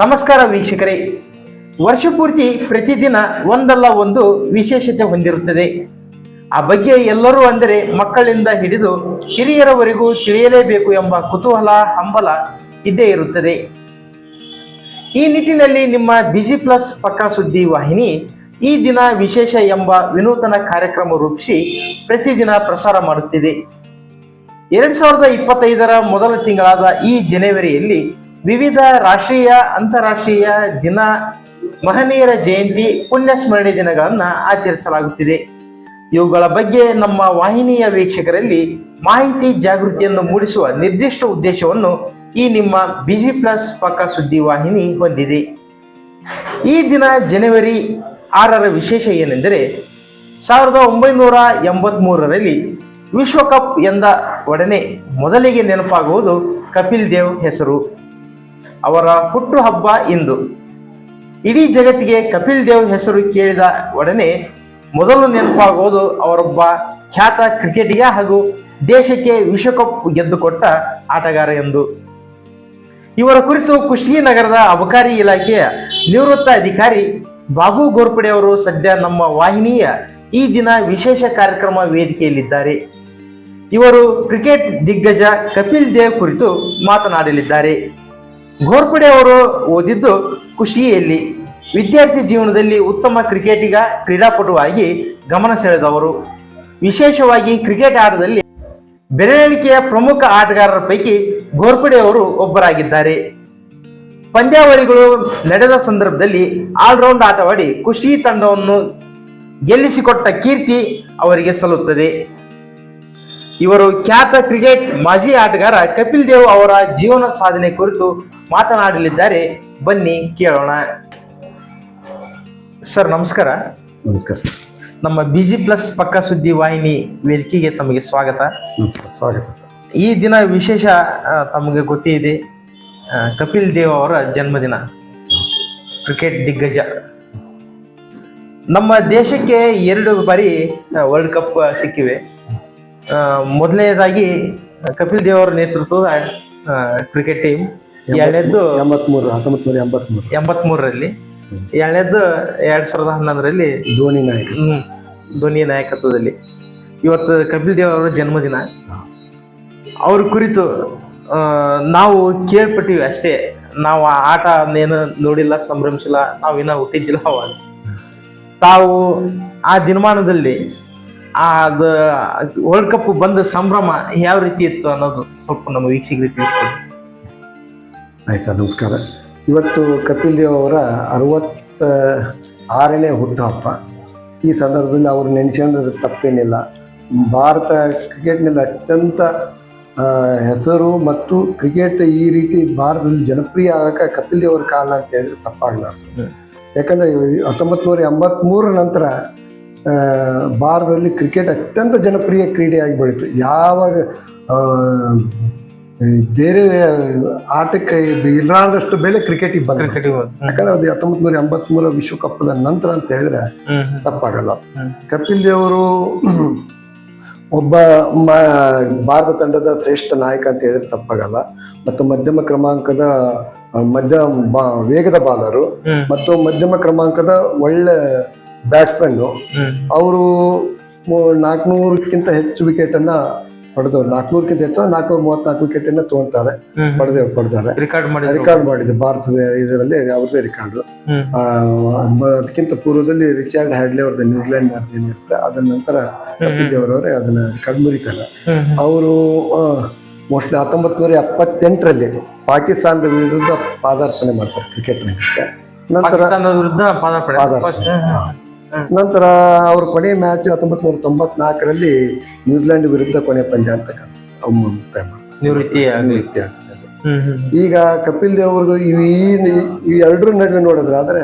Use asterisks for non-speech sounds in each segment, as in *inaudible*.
ನಮಸ್ಕಾರ ವೀಕ್ಷಕರೇ. ವರ್ಷ ಪೂರ್ತಿ ಪ್ರತಿದಿನ ಒಂದಲ್ಲ ಒಂದು ವಿಶೇಷತೆ ಹೊಂದಿರುತ್ತದೆ. ಆ ಬಗ್ಗೆ ಎಲ್ಲರೂ ಅಂದರೆ ಮಕ್ಕಳಿಂದ ಹಿಡಿದು ಹಿರಿಯರವರೆಗೂ ತಿಳಿಯಲೇಬೇಕು ಎಂಬ ಕುತೂಹಲ, ಹಂಬಲ ಇದ್ದೇ ಇರುತ್ತದೆ. ಈ ನಿಟ್ಟಿನಲ್ಲಿ ನಿಮ್ಮ ಬಿಜಿ ಪ್ಲಸ್ ಪಕ್ಕಾ ಸುದ್ದಿ ವಾಹಿನಿ ಈ ದಿನ ವಿಶೇಷ ಎಂಬ ವಿನೂತನ ಕಾರ್ಯಕ್ರಮ ರೂಪಿಸಿ ಪ್ರತಿದಿನ ಪ್ರಸಾರ ಮಾಡುತ್ತಿದೆ. ಎರಡ್ ಸಾವಿರದ ಇಪ್ಪತ್ತೈದರ ಮೊದಲ ತಿಂಗಳಾದ ಈ ಜನವರಿಯಲ್ಲಿ ವಿವಿಧ ರಾಷ್ಟ್ರೀಯ, ಅಂತಾರಾಷ್ಟ್ರೀಯ ದಿನ, ಮಹನೀಯರ ಜಯಂತಿ ಪುಣ್ಯ ಸ್ಮರಣೆ ದಿನಗಳನ್ನು ಆಚರಿಸಲಾಗುತ್ತಿದೆ. ಇವುಗಳ ಬಗ್ಗೆ ನಮ್ಮ ವಾಹಿನಿಯ ವೀಕ್ಷಕರಲ್ಲಿ ಮಾಹಿತಿ ಜಾಗೃತಿಯನ್ನು ಮೂಡಿಸುವ ನಿರ್ದಿಷ್ಟ ಉದ್ದೇಶವನ್ನು ಈ ನಿಮ್ಮ ಬಿಜಿ ಪ್ಲಸ್ ಪಕ್ಕ ಸುದ್ದಿ ವಾಹಿನಿ ಹೊಂದಿದೆ. ಈ ದಿನ ಜನವರಿ ಆರರ ವಿಶೇಷ ಏನೆಂದರೆ, ಸಾವಿರದ ಒಂಬೈನೂರ ಎಂಬತ್ಮೂರರಲ್ಲಿ ವಿಶ್ವಕಪ್ ಎಂದ ಒಡನೆ ಮೊದಲಿಗೆ ನೆನಪಾಗುವುದು ಕಪಿಲ್ ದೇವ್ ಹೆಸರು. ಅವರ ಹುಟ್ಟುಹಬ್ಬ ಇಂದು. ಇಡೀ ಜಗತ್ತಿಗೆ ಕಪಿಲ್ ದೇವ್ ಹೆಸರು ಕೇಳಿದ ಒಡನೆ ಮೊದಲು ನೆನಪಾಗುವುದು ಅವರೊಬ್ಬ ಖ್ಯಾತ ಕ್ರಿಕೆಟಿಗ ಹಾಗೂ ದೇಶಕ್ಕೆ ವಿಶ್ವಕಪ್ ಗೆದ್ದುಕೊಟ್ಟ ಆಟಗಾರ ಎಂದು. ಇವರ ಕುರಿತು ಕುಶಿನಗರದ ಅಬಕಾರಿ ಇಲಾಖೆಯ ನಿವೃತ್ತ ಅಧಿಕಾರಿ ಬಾಬು ಗೋರ್ಪಡೆ ಅವರು ಸದ್ಯ ನಮ್ಮ ವಾಹಿನಿಯ ಈ ದಿನ ವಿಶೇಷ ಕಾರ್ಯಕ್ರಮ ವೇದಿಕೆಯಲ್ಲಿದ್ದಾರೆ. ಇವರು ಕ್ರಿಕೆಟ್ ದಿಗ್ಗಜ ಕಪಿಲ್ ದೇವ್ ಕುರಿತು ಮಾತನಾಡಲಿದ್ದಾರೆ. ಘೋರ್ಪಡೆ ಅವರು ಓದಿದ್ದು ಖುಷಿಯಲ್ಲಿ ವಿದ್ಯಾರ್ಥಿ ಜೀವನದಲ್ಲಿ ಉತ್ತಮ ಕ್ರಿಕೆಟಿಗ, ಕ್ರೀಡಾಪಟುವಾಗಿ ಗಮನ ಸೆಳೆದವರು. ವಿಶೇಷವಾಗಿ ಕ್ರಿಕೆಟ್ ಆಟದಲ್ಲಿ ಬೆರಳಿಕೆಯ ಪ್ರಮುಖ ಆಟಗಾರರ ಪೈಕಿ ಘೋರ್ಪಡೆ ಅವರು ಒಬ್ಬರಾಗಿದ್ದಾರೆ. ಪಂದ್ಯಾವಳಿಗಳು ನಡೆದ ಸಂದರ್ಭದಲ್ಲಿ ಆಲ್ರೌಂಡ್ ಆಟವಾಡಿ ಖುಷಿ ತಂಡವನ್ನು ಗೆಲ್ಲಿಸಿಕೊಟ್ಟ ಕೀರ್ತಿ ಅವರಿಗೆ ಸಲ್ಲುತ್ತದೆ. ಇವರು ಖ್ಯಾತ ಕ್ರಿಕೆಟ್ ಮಾಜಿ ಆಟಗಾರ ಕಪಿಲ್ ದೇವ್ ಅವರ ಜೀವನ ಸಾಧನೆ ಕುರಿತು ಮಾತನಾಡಲಿದ್ದಾರೆ. ಬನ್ನಿ ಕೇಳೋಣ. ಸರ್ ನಮಸ್ಕಾರ. ನಮಸ್ಕಾರ ನಮ್ಮ ಬಿ ಜಿ ಪ್ಲಸ್ ಪಕ್ಕ ಸುದ್ದಿ ವಾಹಿನಿ ವೇದಿಕೆಗೆ ತಮಗೆ ಸ್ವಾಗತ. ಸ್ವಾಗತ ಈ ದಿನ ವಿಶೇಷ ತಮಗೆ ಗೊತ್ತಿದೆ ಇದೆ ಕಪಿಲ್ ದೇವ್ ಅವರ ಜನ್ಮದಿನ. ಕ್ರಿಕೆಟ್ ದಿಗ್ಗಜ. ನಮ್ಮ ದೇಶಕ್ಕೆ ಎರಡು ಬಾರಿ ವರ್ಲ್ಡ್ ಕಪ್ ಸಿಕ್ಕಿವೆ. ಮೊದಲನೇದಾಗಿ ಕಪಿಲ್ ದೇವ್ ಅವರ ನೇತೃತ್ವದ ಕ್ರಿಕೆಟ್ ಟೀಮ್ ಎರಡನೇದ್ದು ಎಂಬತ್ಮೂರು ಹತ್ತೊಂಬತ್ತು ನೂರ ಎಂಬತ್ಮೂರು. ಎಂಬತ್ಮೂರರಲ್ಲಿ. ಎರಡನೇದ್ದು ಎರಡ್ ಸಾವಿರದ ಹನ್ನೊಂದರಲ್ಲಿ ಧೋನಿ ನಾಯಕ ಹ್ಮ್, ಧೋನಿ ನಾಯಕತ್ವದಲ್ಲಿ. ಇವತ್ತು ಕಪಿಲ್ ದೇವ್ ಅವರ ಜನ್ಮದಿನ. ಅವ್ರ ಕುರಿತು ನಾವು ಕೇಳ್ಪಟ್ಟಿವಿ ಅಷ್ಟೇ. ನಾವು ಆ ಆಟ ಏನು ನೋಡಿಲ್ಲ ಸಂಭ್ರಮಿಸಿಲ್ಲ ನಾವು ಇನ್ನ ಹುಟ್ಟಿದ್ದಿಲ್ಲ ಅವಾಗ. ತಾವು ಆ ದಿನಮಾನದಲ್ಲಿ ಅದು ವರ್ಲ್ಡ್ ಕಪ್ ಬಂದ ಸಂಭ್ರಮ ಯಾವ ರೀತಿ ಇತ್ತು ಅನ್ನೋದು ಸ್ವಲ್ಪ ನಮ್ಮ ವೀಕ್ಷಕರಿಗೆ ತಿಳಿಸ್ಕೊಡಿ. ಆಯ್ತಾ ಸರ್ ನಮಸ್ಕಾರ. ಇವತ್ತು ಕಪಿಲ್ ದೇವ್ ಅವರ ಅರವತ್ತ ಆರನೇ ಹುಟ್ಟುಹಬ್ಬ. ಈ ಸಂದರ್ಭದಲ್ಲಿ ಅವರು ನೆನೆಸ್ಕೊಂಡ್ರೆ ತಪ್ಪೇನಿಲ್ಲ. ಭಾರತ ಕ್ರಿಕೆಟ್ನಲ್ಲಿ ಅತ್ಯಂತ ಹೆಸರು ಮತ್ತು ಕ್ರಿಕೆಟ್ ಈ ರೀತಿ ಭಾರತದಲ್ಲಿ ಜನಪ್ರಿಯ ಆಗಕ್ಕೆ ಕಪಿಲ್ ದೇವ್ ಅವ್ರ ಕಾರಣ ಅಂತ ಹೇಳಿದ್ರೆ ತಪ್ಪಾಗಲಾರ್ದು. ಯಾಕಂದರೆ ಹತ್ತೊಂಬತ್ತು ನೂರ ಎಂಬತ್ತ್ಮೂರ ನಂತರ ಭಾರತದಲ್ಲಿ ಕ್ರಿಕೆಟ್ ಅತ್ಯಂತ ಜನಪ್ರಿಯ ಕ್ರೀಡೆಯಾಗಿ ಬೆಳೀತು. ಯಾವಾಗ ಬೇರೆ ಆಟಕ್ಕೆ ಇರಲಾರ್ದಷ್ಟು ಬೆಲೆ ಕ್ರಿಕೆಟಿಗೆ ಬಂದ ಕ್ರಿಕೆಟ್ ಯಾಕಂದ್ರೆ ಅದು ಹತ್ತೊಂಬತ್ ನೂರ ಎಂಬತ್ಮೂರ ವಿಶ್ವಕಪ್ದ ನಂತರ ಅಂತ ಹೇಳಿದ್ರೆ ತಪ್ಪಾಗಲ್ಲ. ಕಪಿಲ್ ದೇವರು *clears throat* ಒಬ್ಬ ಭಾರತ ತಂಡದ ಶ್ರೇಷ್ಠ ನಾಯಕ ಅಂತ ಹೇಳಿದ್ರೆ ತಪ್ಪಾಗಲ್ಲ. ಮತ್ತು ಮಧ್ಯಮ ಕ್ರಮಾಂಕದ ಮಧ್ಯ ಬಾ ವೇಗದ ಬಾಲರು ಮತ್ತು ಮಧ್ಯಮ ಕ್ರಮಾಂಕದ ಒಳ್ಳೆ ಬ್ಯಾಟ್ಸ್ಮನ್ನು ಅವರು ನಾಲ್ಕುನೂರಕ್ಕಿಂತ ಹೆಚ್ಚು ವಿಕೆಟ್ ಅನ್ನ ಪಡೆದವರು. ನಾಲ್ಕುನೂರಕ್ಕಿಂತ ಹೆಚ್ಚು ನಾಲ್ಕುನೂರ ಮೂವತ್ನಾಲ್ಕು ಅನ್ನ ತಗೊಂತಾರೆ ಪಡೆದೇ ಪಡೆದಾರೆ. ರೆಕಾರ್ಡ್ ಮಾಡಿದೆ ಭಾರತದ ಇದರಲ್ಲಿ ಅವ್ರದ್ದೇ ರೆಕಾರ್ಡ್ ಅದಕ್ಕಿಂತ ಪೂರ್ವದಲ್ಲಿ ರಿಚರ್ಡ್ ಹ್ಯಾಡ್ಲಿ ಅವ್ರದ್ದು ನ್ಯೂಜಿಲೆಂಡ್ ಏನಿರುತ್ತೆ ಅದರ ನಂತರ ಕಪಿಲ್ ದೇವರವರೇ ಅದನ್ನ ರೆಕಾರ್ಡ್ ಮುರಿತಾರೆ. ಅವರು ಮೋಸ್ಟ್ಲಿ ಹತ್ತೊಂಬತ್ತು ನೂರ ಎಪ್ಪತ್ತೆಂಟರಲ್ಲಿ ಪಾಕಿಸ್ತಾನದ ವಿರುದ್ಧ ಪಾದಾರ್ಪಣೆ ಮಾಡ್ತಾರೆ ಕ್ರಿಕೆಟ್ ರಂಗಕ್ಕೆ. ನಂತರ ಪದಾರ್ಪಣೆ. ನಂತರ ಅವ್ರ ಕೊನೆ ಮ್ಯಾಚ್ ಹತ್ತೊಂಬತ್ತು ನೂರ ತೊಂಬತ್ನಾಲ್ಕರಲ್ಲಿ ನ್ಯೂಜಿಲೆಂಡ್ ವಿರುದ್ಧ ಕೊನೆ ಪಂದ್ಯ ಅಂತ ನಿವೃತ್ತಿ ಈಗ ಕಪಿಲ್ ದೇವ್ ಅವ್ರದ್ದು ಈ ಎರಡರ ನಡುವೆ ನೋಡಿದ್ರೆ ಆದರೆ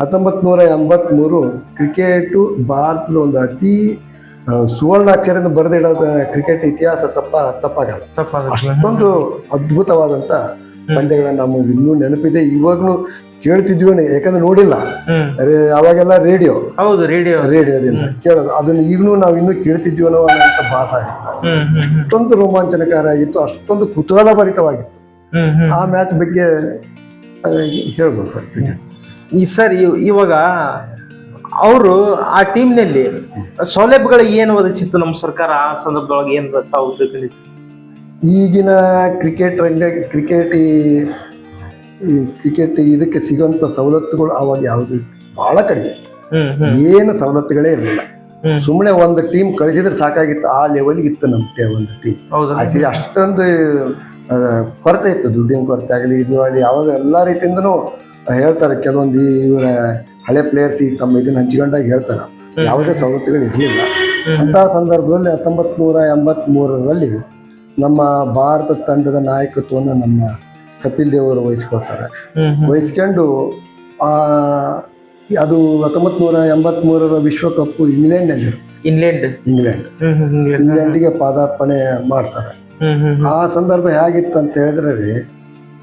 ನೂರ ನೂರ ಎಂಬತ್ಮೂರು ಕ್ರಿಕೆಟು ಭಾರತದ ಒಂದು ಅತಿ ಸುವರ್ಣ ಸುವರ್ಣಾಕ್ಷರದಿಂದ ಬರೆದಿಡೋದ ಕ್ರಿಕೆಟ್ ಇತಿಹಾಸ ತಪ್ಪ ತಪ್ಪಾಗಲ್ಲ. ಅಷ್ಟೊಂದು ಅದ್ಭುತವಾದಂತ ಪಂದ್ಯಗಳನ್ನ ನಮಗೆ ಇನ್ನೂ ನೆನಪಿದೆ ಇವಾಗ್ಲೂ ಕೇಳ್ತಿದ್ವಿ ಯಾಕಂದ್ರೆ ನೋಡಿಲ್ಲ. ಅವಾಗೆಲ್ಲ ರೇಡಿಯೋ. ಹೌದು ರೇಡಿಯೋ. ರೇಡಿಯೋದಿಂದ ಕೇಳೋದು. ಅದನ್ನ ಈಗಲೂ ನಾವು ಇನ್ನೂ ಕೇಳ್ತಿದ್ವಿ ಅನ್ನೋ ಅಂತ ಭಾಸ ಆಗುತ್ತೆ. ಅಷ್ಟೊಂದು ರೋಮಾಂಚನಕಾರ ಆಗಿತ್ತು ಅಷ್ಟೊಂದು ಕುತೂಹಲ ಭರಿತವಾಗಿತ್ತು ಆ ಮ್ಯಾಚ್ ಬಗ್ಗೆ ಹೇಳ್ಬೋದು ಸರ್ ಈ ಸರ್ ಇವಾಗ ಅವರು ಆ ಟೀಮ್ನಲ್ಲಿ ಸೌಲಭ್ಯಗಳು ಏನು ಒದಗಿಸಿತ್ತು ನಮ್ಮ ಸರ್ಕಾರ? ಆ ಸಂದರ್ಭದೊಳಗೆ ಏನು ತಾವು ತಿಳ್ಕೊಂಡಿದ್ದು ಈಗಿನ ಕ್ರಿಕೆಟ್ ರಂಗ ಕ್ರಿಕೆಟ್ ಈ ಕ್ರಿಕೆಟ್ ಇದಕ್ಕೆ ಸಿಗುವಂಥ ಸವಲತ್ತುಗಳು ಅವಾಗ ಯಾವುದು? ಬಹಳ ಕಡಿಮೆ. ಏನು ಸವಲತ್ತುಗಳೇ ಇರಲಿಲ್ಲ. ಸುಮ್ಮನೆ ಒಂದು ಟೀಮ್ ಕಳಿಸಿದ್ರೆ ಸಾಕಾಗಿತ್ತು. ಆ ಲೆವೆಲ್ಗೆ ಇತ್ತು ನಮ್ಮ ಒಂದು ಟೀಮ್ ಆಕ್ಚುಲಿ ಅಷ್ಟೊಂದು ಕೊರತೆ ಇತ್ತು. ದುಡ್ಡಿನ ಕೊರತೆ ಆಗಲಿ ಇದು ಆಗಲಿ ಯಾವಾಗ ಎಲ್ಲ ರೀತಿಯಿಂದನೂ ಹೇಳ್ತಾರೆ. ಕೆಲವೊಂದು ಇವರ ಹಳೆ ಪ್ಲೇಯರ್ಸ್ ಈ ತಮ್ಮ ಇದನ್ನ ಹಂಚಿಕೊಂಡಾಗ ಹೇಳ್ತಾರೆ. ಯಾವುದೇ ಸವಲತ್ತುಗಳು ಇರಲಿಲ್ಲ. ಅಂತ ಸಂದರ್ಭದಲ್ಲಿ ಹತ್ತೊಂಬತ್ತು ನೂರ ಎಂಬತ್ತ್ಮೂರರಲ್ಲಿ ನಮ್ಮ ಭಾರತ ತಂಡದ ನಾಯಕತ್ವವನ್ನು ನಮ್ಮ ಕಪಿಲ್ ದೇವ್ ಅವರು ವಹಿಸ್ಕೊಳ್ತಾರೆ ವಹಿಸ್ಕೊಂಡು ಆ, ಅದು ಹತ್ತೊಂಬತ್ ನೂರ ಎಂಬತ್ ಮೂರರ ಇಂಗ್ಲೆಂಡ್ನಲ್ಲಿ ಇಂಗ್ಲೆಂಡ್. England England. ಇಂಗ್ಲೆಂಡಿಗೆ ಪಾದಾರ್ಪಣೆ ಮಾಡ್ತಾರೆ. ಆ ಸಂದರ್ಭ ಹೇಗಿತ್ತು ಅಂತ ಹೇಳಿದ್ರೆ ರೀ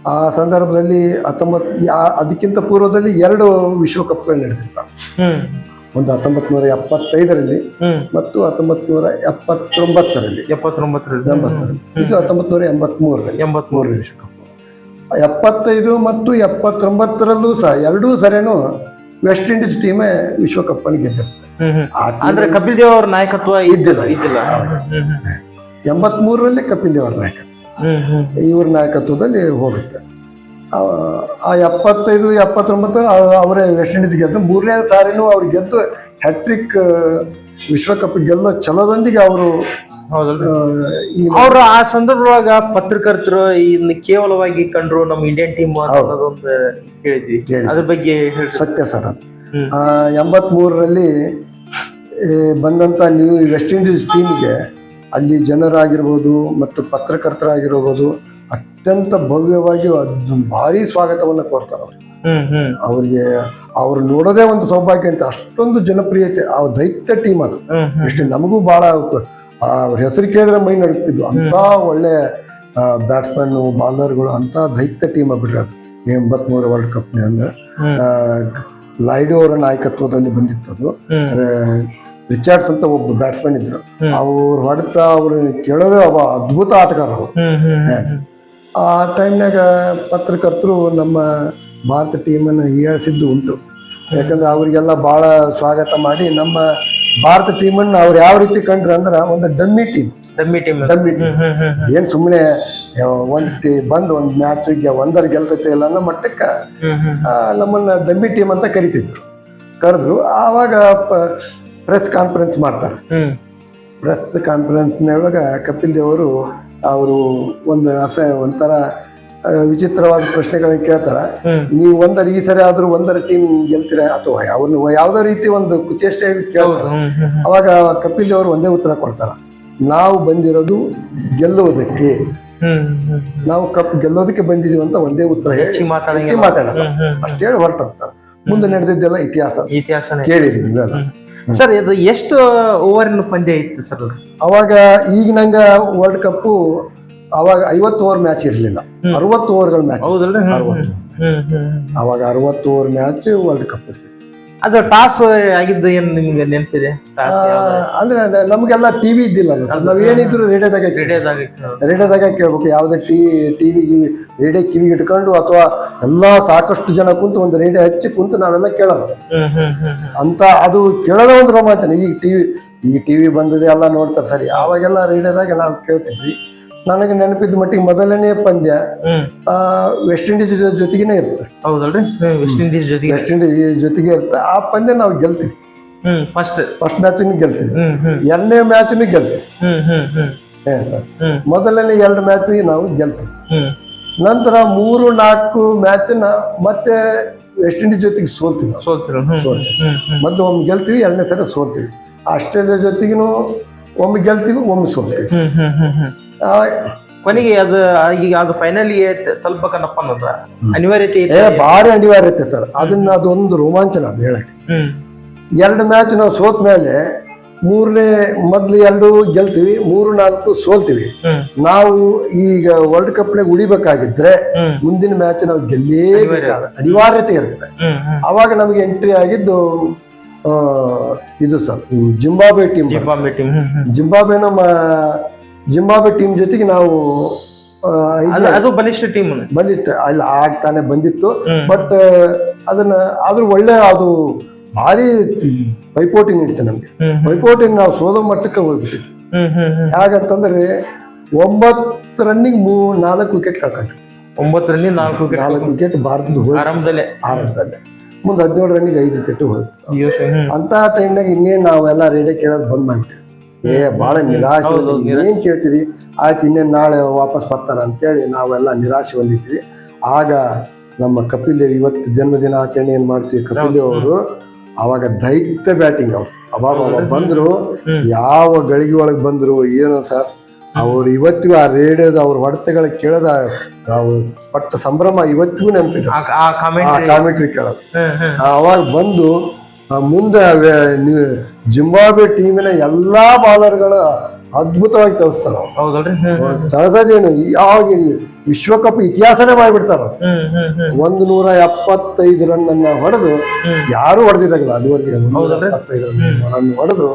ಆ ಸಂದರ್ಭದಲ್ಲಿ ಹತ್ತೊಂಬತ್ ಅದಕ್ಕಿಂತ ಪೂರ್ವದಲ್ಲಿ ಎರಡು ವಿಶ್ವಕಪ್ಗಳು ನಡೆದಿರ್ತಾವೆ. ಒಂದು ಹತ್ತೊಂಬತ್ತು ನೂರ ಎಪ್ಪತ್ತೈದರಲ್ಲಿ ಮತ್ತು ಹತ್ತೊಂಬತ್ತು ನೂರ ಎಪ್ಪತ್ತೊಂಬತ್ತರಲ್ಲಿ. ಎಪ್ಪತ್ತೊಂಬತ್ತರಲ್ಲಿ. ಎಂಬತ್ತರಲ್ಲಿ. ಇದು ಹತ್ತೊಂಬತ್ತು ನೂರ ಎಂಬತ್ಮೂರರಲ್ಲಿ. ಎಂಬತ್ ಮೂರನೇ ವಿಶ್ವಕಪ್. ಎಪ್ಪತ್ತೈದು ಮತ್ತು ಎಪ್ಪತ್ತೊಂಬತ್ತರಲ್ಲೂ ಸಹ ಎರಡೂ ಸರಿನೂ ವೆಸ್ಟ್ ಇಂಡೀಸ್ ಟೀಮೇ ವಿಶ್ವಕಪ್ ಗೆದ್ದಿರುತ್ತೆ. ಹ್ಮ್ ಅಂದ್ರೆ ಕಪಿಲ್ ದೇವ್ ಅವರ ನಾಯಕತ್ವ ಇದ್ದಿಲ್ಲ. ಇದ್ದಿಲ್ಲ. ಎಂಬತ್ ಎಂಬತ್ಮೂರರಲ್ಲಿ ಕಪಿಲ್ ದೇವ್ ನಾಯಕ ಹ್ಮ್ ಹ್ಮ್. ಇವ್ರ ನಾಯಕತ್ವದಲ್ಲಿ ಹೋಗುತ್ತೆ. ಆ- ಎಪ್ಪತ್ತೈದು ಎಪ್ಪತ್ತೊಂಬತ್ತು ಅವರೇ ವೆಸ್ಟ್ ಇಂಡೀಸ್ ಗೆದ್ದು ಮೂರನೇ ಸಾರಿನೂ ಅವ್ರು ಗೆದ್ದು ಹ್ಯಾಟ್ರಿಕ್ ವಿಶ್ವಕಪ್ ಗೆಲ್ಲೋ ಛಲದೊಂದಿಗೆ ಅವರು ಅವ್ರ ಆ, ಸಂದರ್ಭದೊಳಗ ಪತ್ರಕರ್ತರು ಇನ್ನು ಕೇವಲವಾಗಿ ಕಂಡ್ರು ನಮ್ಮ ಇಂಡಿಯನ್ ಟೀಮ್ ಕೇಳಿದ್ವಿ. ಅದ್ರ ಬಗ್ಗೆ ಸತ್ಯ ಸರ್ ಅದು. ಎಂಬತ್ ಮೂರರಲ್ಲಿ ಬಂದಂತ ನೀವು ವೆಸ್ಟ್ ಇಂಡೀಸ್ ಟೀಮ್ಗೆ ಅಲ್ಲಿ ಜನರಾಗಿರ್ಬೋದು ಮತ್ತು ಪತ್ರಕರ್ತರಾಗಿರ್ಬೋದು ಅತ್ಯಂತ ಭವ್ಯವಾಗಿ ಭಾರಿ ಸ್ವಾಗತವನ್ನು ಕೊಡ್ತಾರೆ ಹ್ಮ್ ಅವ್ರಿಗೆ ಅವ್ರು ನೋಡೋದೇ ಒಂದು ಸೌಭಾಗ್ಯ ಅಂತ ಅಷ್ಟೊಂದು ಜನಪ್ರಿಯತೆ ಆ ದೈತ್ಯ ಟೀಮ್ ಅದು. ಎಷ್ಟು ನಮಗೂ ಬಹಳ ಅವ್ರ ಹೆಸರು ಕೇಳಿದ್ರೆ ಮೈ ನಡುತ್ತಿದ್ವು ಅಂತ ಒಳ್ಳೆ ಬ್ಯಾಟ್ಸ್ಮನ್ನು ಬಾಲರ್ಗಳು ಅಂತ ದೈತ್ಯ ಟೀಮ್ ಬಿಡ್ರಿ ಅದು. ಎಂಬತ್ಮೂರು ವರ್ಲ್ಡ್ ಕಪ್ನಿಂದ. ಲೈಡೋ ಅವರ ನಾಯಕತ್ವದಲ್ಲಿ ಬಂದಿತ್ತು ಅದು. ರಿಚಾರ್ಡ್ಸ್ ಅಂತ ಒಬ್ಬ ಬ್ಯಾಟ್ಸ್ಮನ್ ಇದ್ರು. ಅವ್ರು ಹೊಡೆತ ಅವ್ರು ಕೇಳೋದೇ ಒಬ್ಬ ಅದ್ಭುತ ಆಟಗಾರ ಅವರು ಆ ಟೈಮ್ನಾಗ ಪತ್ರಕರ್ತರು ನಮ್ಮ ಭಾರತ ಟೀಮನ್ನು ಹೇಳಿಸಿದ್ದು ಉಂಟು. ಯಾಕಂದ್ರೆ ಅವರಿಗೆಲ್ಲ ಭಾಳ ಸ್ವಾಗತ ಮಾಡಿ ನಮ್ಮ ಭಾರತ ಟೀಮನ್ನು ಅವ್ರು ಯಾವ ರೀತಿ ಕಂಡ್ರು ಅಂದ್ರೆ ಒಂದು dummy team dummy team dummy team ಏನು ಸುಮ್ಮನೆ ಒಂದು ಟೀ ಬಂದು ಒಂದು ಮ್ಯಾಚ್ ಒಂದರ ಗೆಲ್ತೈತೆ ಇಲ್ಲ ಅನ್ನೋ ಮಟ್ಟಕ್ಕೆ ನಮ್ಮನ್ನ ಡಮ್ಮಿ ಟೀಮ್ ಅಂತ ಕರಿತಿದ್ರು. ಕರೆದ್ರು. ಆವಾಗ ಪ್ರೆಸ್ ಕಾನ್ಫರೆನ್ಸ್ ಮಾಡ್ತಾರೆ. ಪ್ರೆಸ್ ಕಾನ್ಫರೆನ್ಸ್ನೊಳಗೆ ಕಪಿಲ್ ದೇವರು ಅವರು ಒಂದು ಅಸ ಒಂಥರ ವಿಚಿತ್ರವಾದ ಪ್ರಶ್ನೆಗಳನ್ನ ಕೇಳ್ತಾರೆ. ನೀವು ಒಂದರ ಈ ಸರಿ ಆದ್ರೂ ಒಂದರ ಟೀಮ್ ಗೆಲ್ತೀರಾ? ಅಥವಾ ಅವ್ರನ್ನ ಯಾವ್ದೋ ರೀತಿ ಒಂದು ಕುಚೇಷ್ಟೆ ಕೇಳ್ತಾರೆ. ಅವಾಗ ಕಪಿಲ್ ದೇವರು ಒಂದೇ ಉತ್ತರ ಕೊಡ್ತಾರ. ನಾವು ಬಂದಿರೋದು ಗೆಲ್ಲುವುದಕ್ಕೆ ನಾವು ಕಪ್ ಗೆಲ್ಲೋದಕ್ಕೆ ಬಂದಿದೀವಿ ಅಂತ ಒಂದೇ ಉತ್ತರ ಹೇಳಿ. ಮಾತಾಡಲ್ಲ. ಹ್ಮ್ ಅಷ್ಟೇ ಹೇಳಿ ಹೊರಟು ಹೋಗ್ತಾರೆ ಮುಂದೆ ನಡೆದಿದ್ದೆಲ್ಲ ಇತಿಹಾಸ. ಕೇಳಿರಿ ನೀವೆಲ್ಲ. ಸರ್ ಇದು ಎಷ್ಟು ಓವರಿನ ಪಂದ್ಯ ಇತ್ತು ಸರ್ ಅವಾಗ ಈಗ ನಂಗ ವರ್ಲ್ಡ್ ಕಪ್ಪು ಅವಾಗ ಐವತ್ತು ಓವರ್ ಮ್ಯಾಚ್ ಇರಲಿಲ್ಲ. ಅರವತ್ತು ಓವರ್ಗಳ ಮ್ಯಾಚ್ ಅವಾಗ ಅರವತ್ತು ಓವರ್ ಮ್ಯಾಚ್ ವರ್ಲ್ಡ್ ಕಪ್ ಇರ್ತಿತ್ತು. ಅದು ಟಾಸ್ ಆಗಿದ್ದು ಏನ್ ನಿಮ್ಗೆ ನೆನಪಿದೆ? ಅಂದ್ರೆ ಅದ- ನಮ್ಗೆಲ್ಲ ಟಿವಿ ಇದ್ದಿಲ್ಲ ನಾವ್ ಏನಿದ್ರು ರೇಡಿಯೋದಾಗ ರೇಡಿಯೋದಾಗ ರೇಡಿಯೋದಾಗ ಕೇಳ್ಬೇಕು. ಯಾವ್ದೇ ಟಿ ಟಿವಿ ಗಿವಿ ರೇಡಿಯೋ ಕಿವಿಗೆ ಇಟ್ಕೊಂಡು ಅಥವಾ ಎಲ್ಲಾ ಸಾಕಷ್ಟು ಜನ ಕುಂತು ಒಂದು ರೇಡಿಯೋ ಹಚ್ಚಿ ಕುಂತು ನಾವೆಲ್ಲ ಕೇಳೋದು. ಅಂತ ಅದು ಕೇಳೋದೇ ಒಂದು ರೋಮಾಂಚನ. ಈಗ ಟಿವಿ ಈ ಟಿವಿ ಬಂದಿದೆ ಎಲ್ಲ ನೋಡ್ತಾರೆ ಸರಿ. ಆವಾಗೆಲ್ಲ ರೇಡಿಯೋದಾಗ ನಾವು ಕೇಳ್ತಿದ್ವಿ ನನಗೆ ನೆನಪಿದ್ದ ಮಟ್ಟಿಗೆ ಮೊದಲನೇ ಪಂದ್ಯ ವೆಸ್ಟ್ ಇಂಡೀಸ್ ಜೊತೆಗೇನೆ ಇರುತ್ತೆ. ಹೌದಲ್ರಿ? ವೆಸ್ಟ್ ಇಂಡೀಸ್ ಜೊತೆಗೆ. ವೆಸ್ಟ್ ಇಂಡೀಸ್ ಜೊತೆಗೆ ಇರುತ್ತೆ. ಆ ಪಂದ್ಯ ನಾವು ಗೆಲ್ತೀವಿ. ಫಸ್ಟ್ ಫಸ್ಟ್ ಮ್ಯಾಚ್ ಗೆಲ್ತೀವಿ. ಎರಡನೇ ಮ್ಯಾಚ್ ಗೆಲ್ತೀವಿ. ಮೊದಲನೇ ಎರಡು ಮ್ಯಾಚ್ ನಾವು ಗೆಲ್ತೀವಿ. ನಂತರ ಮೂರು ನಾಲ್ಕು ಮ್ಯಾಚನ್ನ ಮತ್ತೆ ವೆಸ್ಟ್ ಇಂಡೀಸ್ ಜೊತೆಗೆ ಸೋಲ್ತೀವಿ ಸೋಲ್ತೀವಿ. ಮತ್ತೆ ಒಮ್ಮೆ ಗೆಲ್ತೀವಿ ಎರಡನೇ ಸಲ ಸೋಲ್ತೀವಿ. ಆಸ್ಟ್ರೇಲಿಯಾ ಜೊತೆಗೂ ಒಮ್ಮೆ ಗೆಲ್ತೀವಿ ಒಮ್ಮೆ ಸೋಲ್ತೀವಿ. ಹ್ಮ್ ಹ್ಮ್ ಹ್ಮ್ ಹ್ಮ್. ಕೊನೆಗೆ ಅದು ಈಗ ಅದು ಫೈನಲ್ ತಲುಪಕನಪ್ಪ ಅನ್ನೋದ್ರ ಅನಿವಾರ್ಯತೆ ಏ ಭಾರಿ ಅನಿವಾರ್ಯತೆ ಸರ್. ಅದನ್ನ ಅದೊಂದು ರೋಮಾಂಚನ ಅದು ಹೇಳಕ್ಕೆ. ಹ್ಮ್. ಎರಡು ಮ್ಯಾಚ್ ನಾವು ಸೋತ ಮೇಲೆ ಮೂರನೇ ಮೊದ್ಲು ಎರಡು ಗೆಲ್ತೀವಿ ಮೂರು ನಾಲ್ಕು ಸೋಲ್ತೀವಿ. ಹ್ಮ್. ನಾವು ಈಗ ವರ್ಲ್ಡ್ ಕಪ್ನಾಗ ಉಳಿಬೇಕಾಗಿದ್ರೆ ಹ್ಮ್. ಮುಂದಿನ ಮ್ಯಾಚ್ ನಾವು ಗೆಲ್ಲೇಬೇಕಾದ ಅನಿವಾರ್ಯತೆ. ಇರುತ್ತೆ. ಹ್ಮ್ ಹ್ಮ್. ಅವಾಗ ನಮಗೆ ಎಂಟ್ರಿ ಆಗಿದ್ದು ಇದು sir Zimbabwe team Zimbabwe team ಹ್ಮ್ ಜಿಂಬಾಬ್ವೆ ನಮ್ಮ ಜಿಂಬಾಬೆ ಟೀಮ್ ಜೊತೆಗೆ ನಾವು ಅದು ಬಲಿಷ್ಠ ಟೀಮ್ ಬಲಿಷ್ಠ ಅಲ್ಲಿ ಆಗ್ತಾನೆ ಬಂದಿತ್ತು. ಬಟ್ ಅದನ್ನ ಆದ್ರೂ ಒಳ್ಳೆ ಅದು ಭಾರಿ ಪೈಪೋಟಿ ನೀಡುತ್ತೆ ನಮ್ಗೆ. ಪೈಪೋಟಿ ನಾವು ಸೋಲೋ ಮಟ್ಟಕ್ಕೆ ಹೋಗ್ಬಿಟ್ಟು ಯಾಕಂತಂದ್ರೆ ಒಂಬತ್ತು ರನ್ನಿಗೆ ಮೂ ನಾಲ್ಕು ವಿಕೆಟ್ ಕಳ್ಕೊಂಡ್ವಿ ಒಂಬತ್ತು ರನ್ನಿಗೆ ನಾಲ್ಕು ವಿಕೆಟ್ ನಾಲ್ಕು ವಿಕೆಟ್ ಭಾರತದ ಆರಂಭದಲ್ಲೇ. ಆರಂಭದಲ್ಲಿ. ಮುಂದೆ ಹದಿನೇಳು ರನ್ನಿಗೆ ಐದು ವಿಕೆಟ್ ಹೋಯ್ತು. ಅಂತ ಟೈಮ್ ಅಂತ ಟೈಮ್ನಾಗ ಇನ್ನೇನ್ ನಾವೆಲ್ಲ ರೇಡಿಯೋ ಕೇಳೋದು ಬಂದ್ ಮಾಡ್ಬಿಟ್ವಿ ಏ ಭಾಳ ನಿರಾಶೆ ಏನು ಕೇಳ್ತೀರಿ? ಆಯ್ತು ಇನ್ನೇನ್ ನಾಳೆ ವಾಪಸ್ ಬರ್ತಾರ ಅಂತೇಳಿ ನಾವೆಲ್ಲ ನಿರಾಶೆ ಹೊಂದಿದ್ವಿ ಆಗ ನಮ್ಮ ಕಪಿಲ್ ದೇವ್ ಇವತ್ತು ಜನ್ಮದಿನ ಆಚರಣೆ ಏನ್ ಮಾಡ್ತೀವಿ ಕಪಿಲ್ ದೇವ್ ಅವರು ಅವಾಗ ದೈತ್ಯ ಬ್ಯಾಟಿಂಗ್ ಅವ್ರು. ಅವಾಗ ಬಂದ್ರು ಯಾವ ಗಳಿಗೆ ಒಳಗೆ ಬಂದ್ರು ಏನು ಸರ್ ಅವ್ರು ಇವತ್ತಿಗೂ ಆ ರೇಡಿಯೋದ ಅವ್ರ ಹೊಡೆತಗಳ ಕೇಳದ ನಾವು ಪಟ್ಟ ಸಂಭ್ರಮ ಇವತ್ತಿಗೂ ನೆನಪಿದೆ. ಆ- ಕಾಮೆಂಟ್ರಿ ಕೇಳೋದು. ಅವಾಗ ಬಂದು ಮುಂದೆ ಜಿಂಬಾಬೆ ಜಿಂಬಾಬ್ವೆ ಟೀಮಿನ ಎಲ್ಲಾ ಬಾಲರ್ಗಳು ಅದ್ಭುತವಾಗಿ ತಳಿಸ್ತಾರ ತಳಸದೇನು ಯಾವಾಗ ವಿಶ್ವಕಪ್ ಇತಿಹಾಸನೇ ಮಾಡಿಬಿಡ್ತಾರ ಒಂದ್ ನೂರ ಎಪ್ಪತ್ತೈದು ರನ್ ಅನ್ನ ಹೊಡೆದು. ಯಾರು ಹೊಡೆದಿದ್ದಾಗಲ್ಲ. ಅಲ್ಲಿವರೆಗೆ? ಎಪ್ಪತ್ತೈದು ರನ್ ಹೊಡೆದು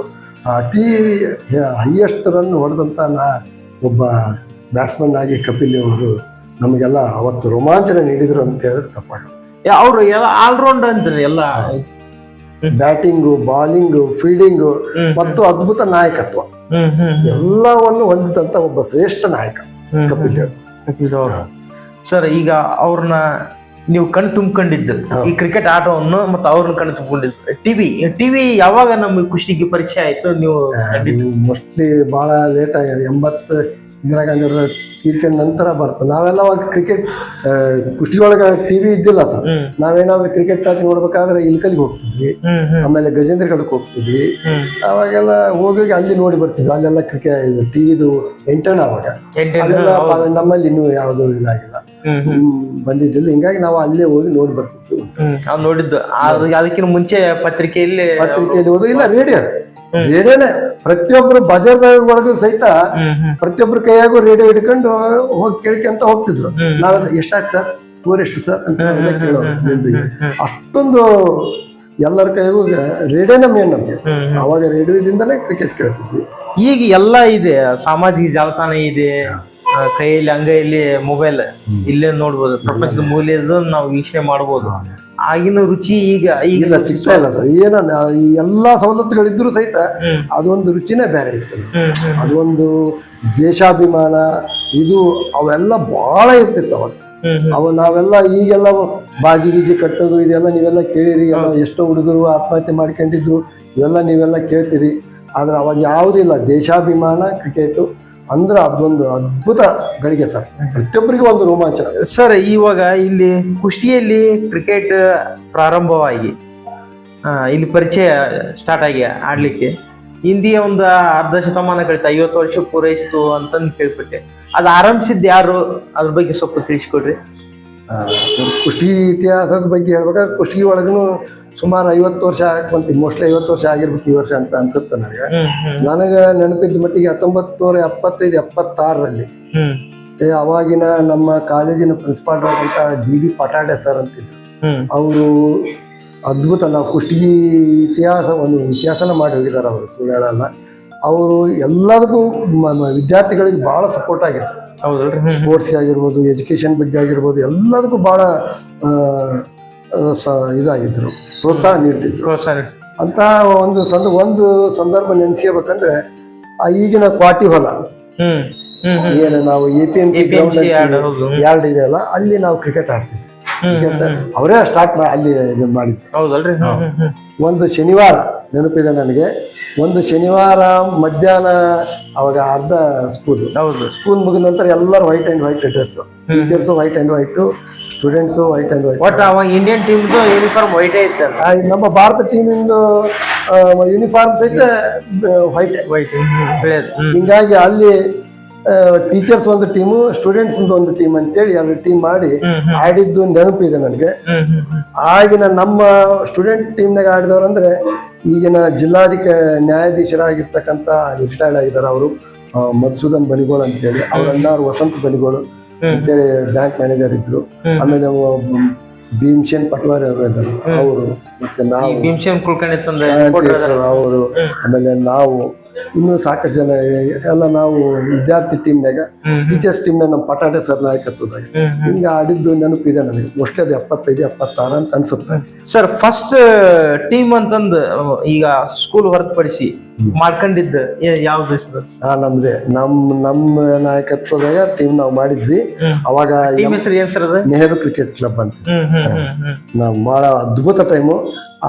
ಅತಿ ಹೈಯೆಸ್ಟ್ ರನ್ ಹೊಡೆದಂತ ನಾ ಒಬ್ಬ ಬ್ಯಾಟ್ಸ್ಮನ್ ಆಗಿ ಕಪಿಲ್ ಅವರು ನಮಗೆಲ್ಲ ಅವತ್ತು ರೋಮಾಂಚನ ನೀಡಿದ್ರು ಅಂತ ಹೇಳಿದ್ರೆ ತಪ್ಪಾಗ ಅವರು ಎಲ್ಲ ಆಲ್ರೌಂಡ್ ಅಂತಾರೆ ಎಲ್ಲ. ಬ್ಯಾಟಿಂಗು ಬಾಲಿಂಗು ಫೀಲ್ಡಿಂಗು ಮತ್ತು ಅದ್ಭುತ ನಾಯಕತ್ವ. ಎಲ್ಲವನ್ನು ಹೊಂದಿದಂತ ಒಬ್ಬ ಶ್ರೇಷ್ಠ ನಾಯಕ ಕಪಿಲ್ ದೇವ್ ಸರ್ ಈಗ ಅವ್ರನ್ನ ನೀವು ಕಣ್ ತುಂಬಿಕೊಂಡಿದ್ದು. ಈ ಕ್ರಿಕೆಟ್ ಆಟವನ್ನು ಮತ್ತು ಅವ್ರನ್ನ ಕಣ್ ತುಂಬಿಕೊಂಡಿದ್ದು. ಟಿವಿ ಟಿವಿ ಯಾವಾಗ ನಮಗೆ ಕುಸ್ತಿಗೆ ಪರಿಚಯ ಆಯ್ತು? ನೀವು? ಮೋಸ್ಟ್ಲಿ ಬಹಳ ಲೇಟ್ ಆಗಿದೆ ಎಂಬತ್ತು ಇಂದಿರಾ ಗಾಂಧಿ ತೀರ್ಕೊಂಡ ನಂತರ ಬರ್ತದೆ ನಾವೆಲ್ಲ ಅವಾಗ ಕ್ರಿಕೆಟ್ ಕುಷ್ಟಿಯೊಳಗೆ ಟಿ ಟಿವಿ ಇದ್ದಿಲ್ಲ ಸರ್. ನಾವೇನಾದ್ರೂ ಕ್ರಿಕೆಟ್ ಮ್ಯಾಚ್ ನೋಡ್ಬೇಕಾದ್ರೆ ಇಲ್ಕಲಿಗೆ ಹೋಗ್ತಿದ್ವಿ. ಆಮೇಲೆ ಗಜೇಂದ್ರ ಕಡಕ್ ಹೋಗ್ತಿದ್ವಿ. ಅವಾಗೆಲ್ಲ ಹೋಗಿ ಅಲ್ಲಿ ನೋಡಿ ಬರ್ತಿದ್ವಿ. ಅಲ್ಲೆಲ್ಲ ಕ್ರಿಕೆಟ್ ಟಿವಿದು ಎಂಟರ್ನ್ ಅವಾಗ. ಅಲ್ಲೆಲ್ಲ ನಮ್ಮಲ್ಲಿ ಇನ್ನೂ ಯಾವುದು ಇದಾಗಿಲ್ಲ. ಬಂದಿದ್ದಿಲ್ಲ. ಹಿಂಗಾಗಿ ನಾವು ಅಲ್ಲೇ ಹೋಗಿ ನೋಡಿ ಬರ್ತಿದ್ವಿ. ನೋಡಿದ್ದು. ಅದು ಅದಕ್ಕಿಂತ ಮುಂಚೆ ಪತ್ರಿಕೆಯಲ್ಲಿ ಪತ್ರಿಕೆಯಲ್ಲಿ ಓದು ಇಲ್ಲ ರೇಡಿಯೋ. ರೇಡಿಯೋನೇ ಪ್ರತಿಯೊಬ್ರು ಬಜಾರ್ ಒಳಗೂ ಸಹಿತ ಪ್ರತಿಯೊಬ್ರು ಕೈಯಾಗೂ ರೇಡಿಯೋ ಹಿಡ್ಕೊಂಡು ಹೋಗಿ ಕೇಳ್ಕೊಂತ ಹೋಗ್ತಿದ್ರು. ನಾವೆಲ್ಲ ಎಷ್ಟಾಯ್ತು ಸರ್? ಸ್ಕೋರ್ ಎಷ್ಟು ಸರ್? ಅಂತ ನಾವೆಲ್ಲ ಕೇಳೋರು ಅಷ್ಟೊಂದು ಎಲ್ಲರ ಕೈಗೂ ರೇಡಿಯೋನೇ ಮೇನ್ ನಮಗೆ. ಅವಾಗ ರೇಡಿಯೋದಿಂದನೇ ಕ್ರಿಕೆಟ್ ಕೇಳ್ತಿದ್ವಿ. ಈಗ ಎಲ್ಲ ಇದೆ ಸಾಮಾಜಿಕ ಜಾಲತಾಣ ಇದೆ ಕೈಯಲ್ಲಿ ಅಂಗೈಯಲ್ಲಿ ಮೊಬೈಲ್ ಇಲ್ಲೇ ನೋಡ್ಬೋದು. ಪ್ರಪಂಚದ ಮೂಲೆಯದು ನಾವು ವೀಕ್ಷಣೆ ಮಾಡ್ಬೋದು. ಆಗಿನ ರುಚಿ ಈಗ ಈಗ ಇಲ್ಲ ಸಿಗ್ತಾ ಇಲ್ಲ ಸರ್. ಏನ ಈ ಎಲ್ಲಾ ಸವಲತ್ತುಗಳಿದ್ರು ಸಹಿತ ಅದೊಂದು ರುಚಿನೇ ಬೇರೆ ಇತ್ತು. ಅದೊಂದು ದೇಶಾಭಿಮಾನ ಇದು ಅವೆಲ್ಲ ಬಹಳ ಇರ್ತಿತ್ತು ಅವಾಗ. ಅವ ನಾವೆಲ್ಲ ಈಗೆಲ್ಲ ಬಾಜಿ ಗೀಜಿ ಕಟ್ಟೋದು ಇದೆಲ್ಲ ನೀವೆಲ್ಲ ಕೇಳಿರಿ ಎಲ್ಲ ಎಷ್ಟೋ ಹುಡುಗರು ಆತ್ಮಹತ್ಯೆ ಮಾಡ್ಕೊಂಡಿದ್ದು ಇವೆಲ್ಲ ನೀವೆಲ್ಲ ಕೇಳ್ತೀರಿ. ಆದ್ರೆ ಅವಾಗ ಯಾವುದಿಲ್ಲ ದೇಶಾಭಿಮಾನ ಕ್ರಿಕೆಟು ಅಂದ್ರೆ ಅದೊಂದು ಅದ್ಭುತ ಗಳಿಗೆ ಸರ್. ಪ್ರತಿಯೊಬ್ಬರಿಗೂ ಒಂದು ರೋಮಾಂಚನ. ಸರ್ ಇವಾಗ ಇಲ್ಲಿ ಕುಸ್ತಿಯಲ್ಲಿ ಕ್ರಿಕೆಟ್ ಪ್ರಾರಂಭವಾಗಿ ಇಲ್ಲಿ ಪರಿಚಯ ಸ್ಟಾರ್ಟ್ ಆಗಿ ಆಡ್ಲಿಕ್ಕೆ. ಹಿಂದಿಯ ಒಂದು ಅರ್ಧ ಶತಮಾನ ಕಳಿತ, ಐವತ್ತು ವರ್ಷ ಪೂರೈಸಿತು ಅಂತಂದು ಕೇಳ್ಪಟ್ಟೆ. ಅದು ಆರಂಭಿಸಿದ್ದು ಯಾರು? ಅದ್ರ ಬಗ್ಗೆ ಸ್ವಲ್ಪ ತಿಳಿಸ್ಕೊಡ್ರಿ. ಕುಷ್ಟಿ ಇತಿಹಾಸದ ಬಗ್ಗೆ ಹೇಳ್ಬೇಕಾದ್ರೆ ಕುಷ್ಟಿ ಒಳಗೂ ಸುಮಾರು ಐವತ್ತು ವರ್ಷ ಹಾಕೊಂತೀವಿ ಮೋಸ್ಟ್ಲಿ ಐವತ್ತು ವರ್ಷ ಆಗಿರ್ಬೇಕು ಈ ವರ್ಷ ಅಂತ ಅನ್ಸುತ್ತೆ ನನಗೆ. ನನಗೆ ನೆನಪಿದ್ದ ಮಟ್ಟಿಗೆ ಹತ್ತೊಂಬತ್ತು ನೂರ ಎಪ್ಪತ್ತೈದು ಎಪ್ಪತ್ತಾರರಲ್ಲಿ ಅವಾಗಿನ ನಮ್ಮ ಕಾಲೇಜಿನ ಪ್ರಿನ್ಸಿಪಾಲ್ ಅಂತ ಡಿ ಡಿ ಪಟಾಡೆ ಸರ್ ಅಂತಿದ್ರು. ಅವರು ಅದ್ಭುತ ನಾವು ಕುಷ್ಟಗಿ ಒಂದು ಇತಿಹಾಸನ ಮಾಡಿ ಹೋಗಿದ್ದಾರೆ ಅವರು ಸುಳ್ಳು ಹೇಳಲ್ಲ. ಅವರು ಎಲ್ಲದಕ್ಕೂ ವಿದ್ಯಾರ್ಥಿಗಳಿಗೆ ಭಾಳ ಸಪೋರ್ಟ್ ಆಗಿತ್ತು ಸ್ಪೋರ್ಟ್ಸ್ಗೆ ಆಗಿರ್ಬೋದು ಎಜುಕೇಷನ್ ಬಗ್ಗೆ ಆಗಿರ್ಬೋದು ಎಲ್ಲದಕ್ಕೂ ಭಾಳ ಸ ಇದಾಗಿದ್ರು ಪ್ರೋತ್ಸಾಹ ನೀಡ್ತಿದ್ರು. ಪ್ರೋತ್ಸಾಹ ನೀಡ್ಸಿ. ಅಂತ ಒಂದು ಸಂದ ಒಂದು ಸಂದರ್ಭ ನೆನೆಸ್ಕೋಬೇಕಂದ್ರೆ ಆ ಈಗಿನ ಕ್ವಾಟಿ ಹೊಲ. ಏನು ನಾವು A P M C ground yard ಇದೆಯಲ್ಲ ಅಲ್ಲಿ ನಾವು ಕ್ರಿಕೆಟ್ ಆಡ್ತಿದ್ವಿ. ಕ್ರಿಕೆಟ್ ಅವರೇ ಸ್ಟಾರ್ಟ್ ಅಲ್ಲಿ ಇದು ಮಾಡಿದ್ರು ಒಂದು ಶನಿವಾರ ನೆನಪಿದೆ ನನಗೆ. ಒಂದು ಶನಿವಾರ ಮಧ್ಯಾಹ್ನ ಅವಾಗ ಅರ್ಧ ಸ್ಕೂಲ್ ಹೌದು. ಸ್ಕೂಲ್ ಮುಗಿದ ನಂತರ ಎಲ್ಲರೂ white and white dress teachers white and white students white and white Indian team uniform white ಇತ್ತು ನಮ್ಮ ಭಾರತ ಟೀಮಿಂದು ಯೂನಿಫಾರ್ಮ್ ಸಹಿತ ವೈಟ್ ವೈಟ್ ಹಿಂಗಾಗಿ ಅಲ್ಲಿ ಟೀಚರ್ಸ್ ಒಂದು ಟೀಮು ಸ್ಟೂಡೆಂಟ್ಸ್ ಒಂದು ಟೀಮ್ ಅಂತೇಳಿ ಎರಡು ಟೀಮ್ ಮಾಡಿ ಆಡಿದ್ದು ನೆನಪಿದೆ ನನಗೆ. ಆಗಿನ ನಮ್ಮ ಸ್ಟೂಡೆಂಟ್ ಟೀಮ್ನಾಗ ಆಡಿದವ್ರು ಅಂದ್ರೆ ಈಗಿನ ಜಿಲ್ಲಾಧಿಕ ನ್ಯಾಯಾಧೀಶರಾಗಿರ್ತಕ್ಕಂಥ ರಿಟೈರ್ಡ್ ಆಗಿದ್ದಾರೆ ಅವರು ಮಧುಸೂದನ್ ಬಲಿಗೋಳ್ ಅಂತೇಳಿ ಅವ್ರ ಅಣ್ಣಾರು ವಸಂತ ಬನಿಗೋಳು ಅಂತೇಳಿ ಬ್ಯಾಂಕ್ ಮ್ಯಾನೇಜರ್ ಇದ್ರು. ಆಮೇಲೆ ಭೀಮ್ಸೇನ್ ಪಟ್ವಾರಿ ಅವರು ಇದ್ದಾರೆ. ಅವರು ಮತ್ತೆ ನಾವು ಅವರು. ಆಮೇಲೆ ನಾವು ಇನ್ನೂ ಸಾಕಷ್ಟು ಜನ ಎಲ್ಲ ನಾವು ವಿದ್ಯಾರ್ಥಿ ಟೀಮ್ನಾಗ ಟೀಚರ್ಸ್ ಟೀಮ್ನಾಗ ನಮ್ಮ ಪಟಾಟೆ ಸರ್ ನಾಯಕತ್ವದಾಗ. ಹಿಂಗೆ ಆಡಿದ್ದು ನೆನಪಿದೆ ನನಗೆ. ಮೋಸ್ಟ್ಲಿ ಅದು ಎಪ್ಪತ್ತೈದು ಎಪ್ಪತ್ತಾರು ಅಂತ ಅನ್ಸುತ್ತೆ. ಸರ್ ಫಸ್ಟ್ ಟೀಮ್ ಅಂತಂದು ಈಗ ಸ್ಕೂಲ್ ಹೊರತುಪಡಿಸಿ ಮಾಡ್ಕೊಂಡಿದ್ದ ಯಾವ ಯಾವ್ದು ಹೆಸರು ಹಾ ನಮ್ದೇ. ನಮ್ ನಮ್ಮ ನಾಯಕತ್ವದಾಗ ಟೀಮ್ ನಾವು ಮಾಡಿದ್ವಿ. ಅವಾಗ ನೆಹರು ಕ್ರಿಕೆಟ್ ಕ್ಲಬ್ ಅಂತ. ನಾವು ಬಹಳ ಅದ್ಭುತ ಟೈಮು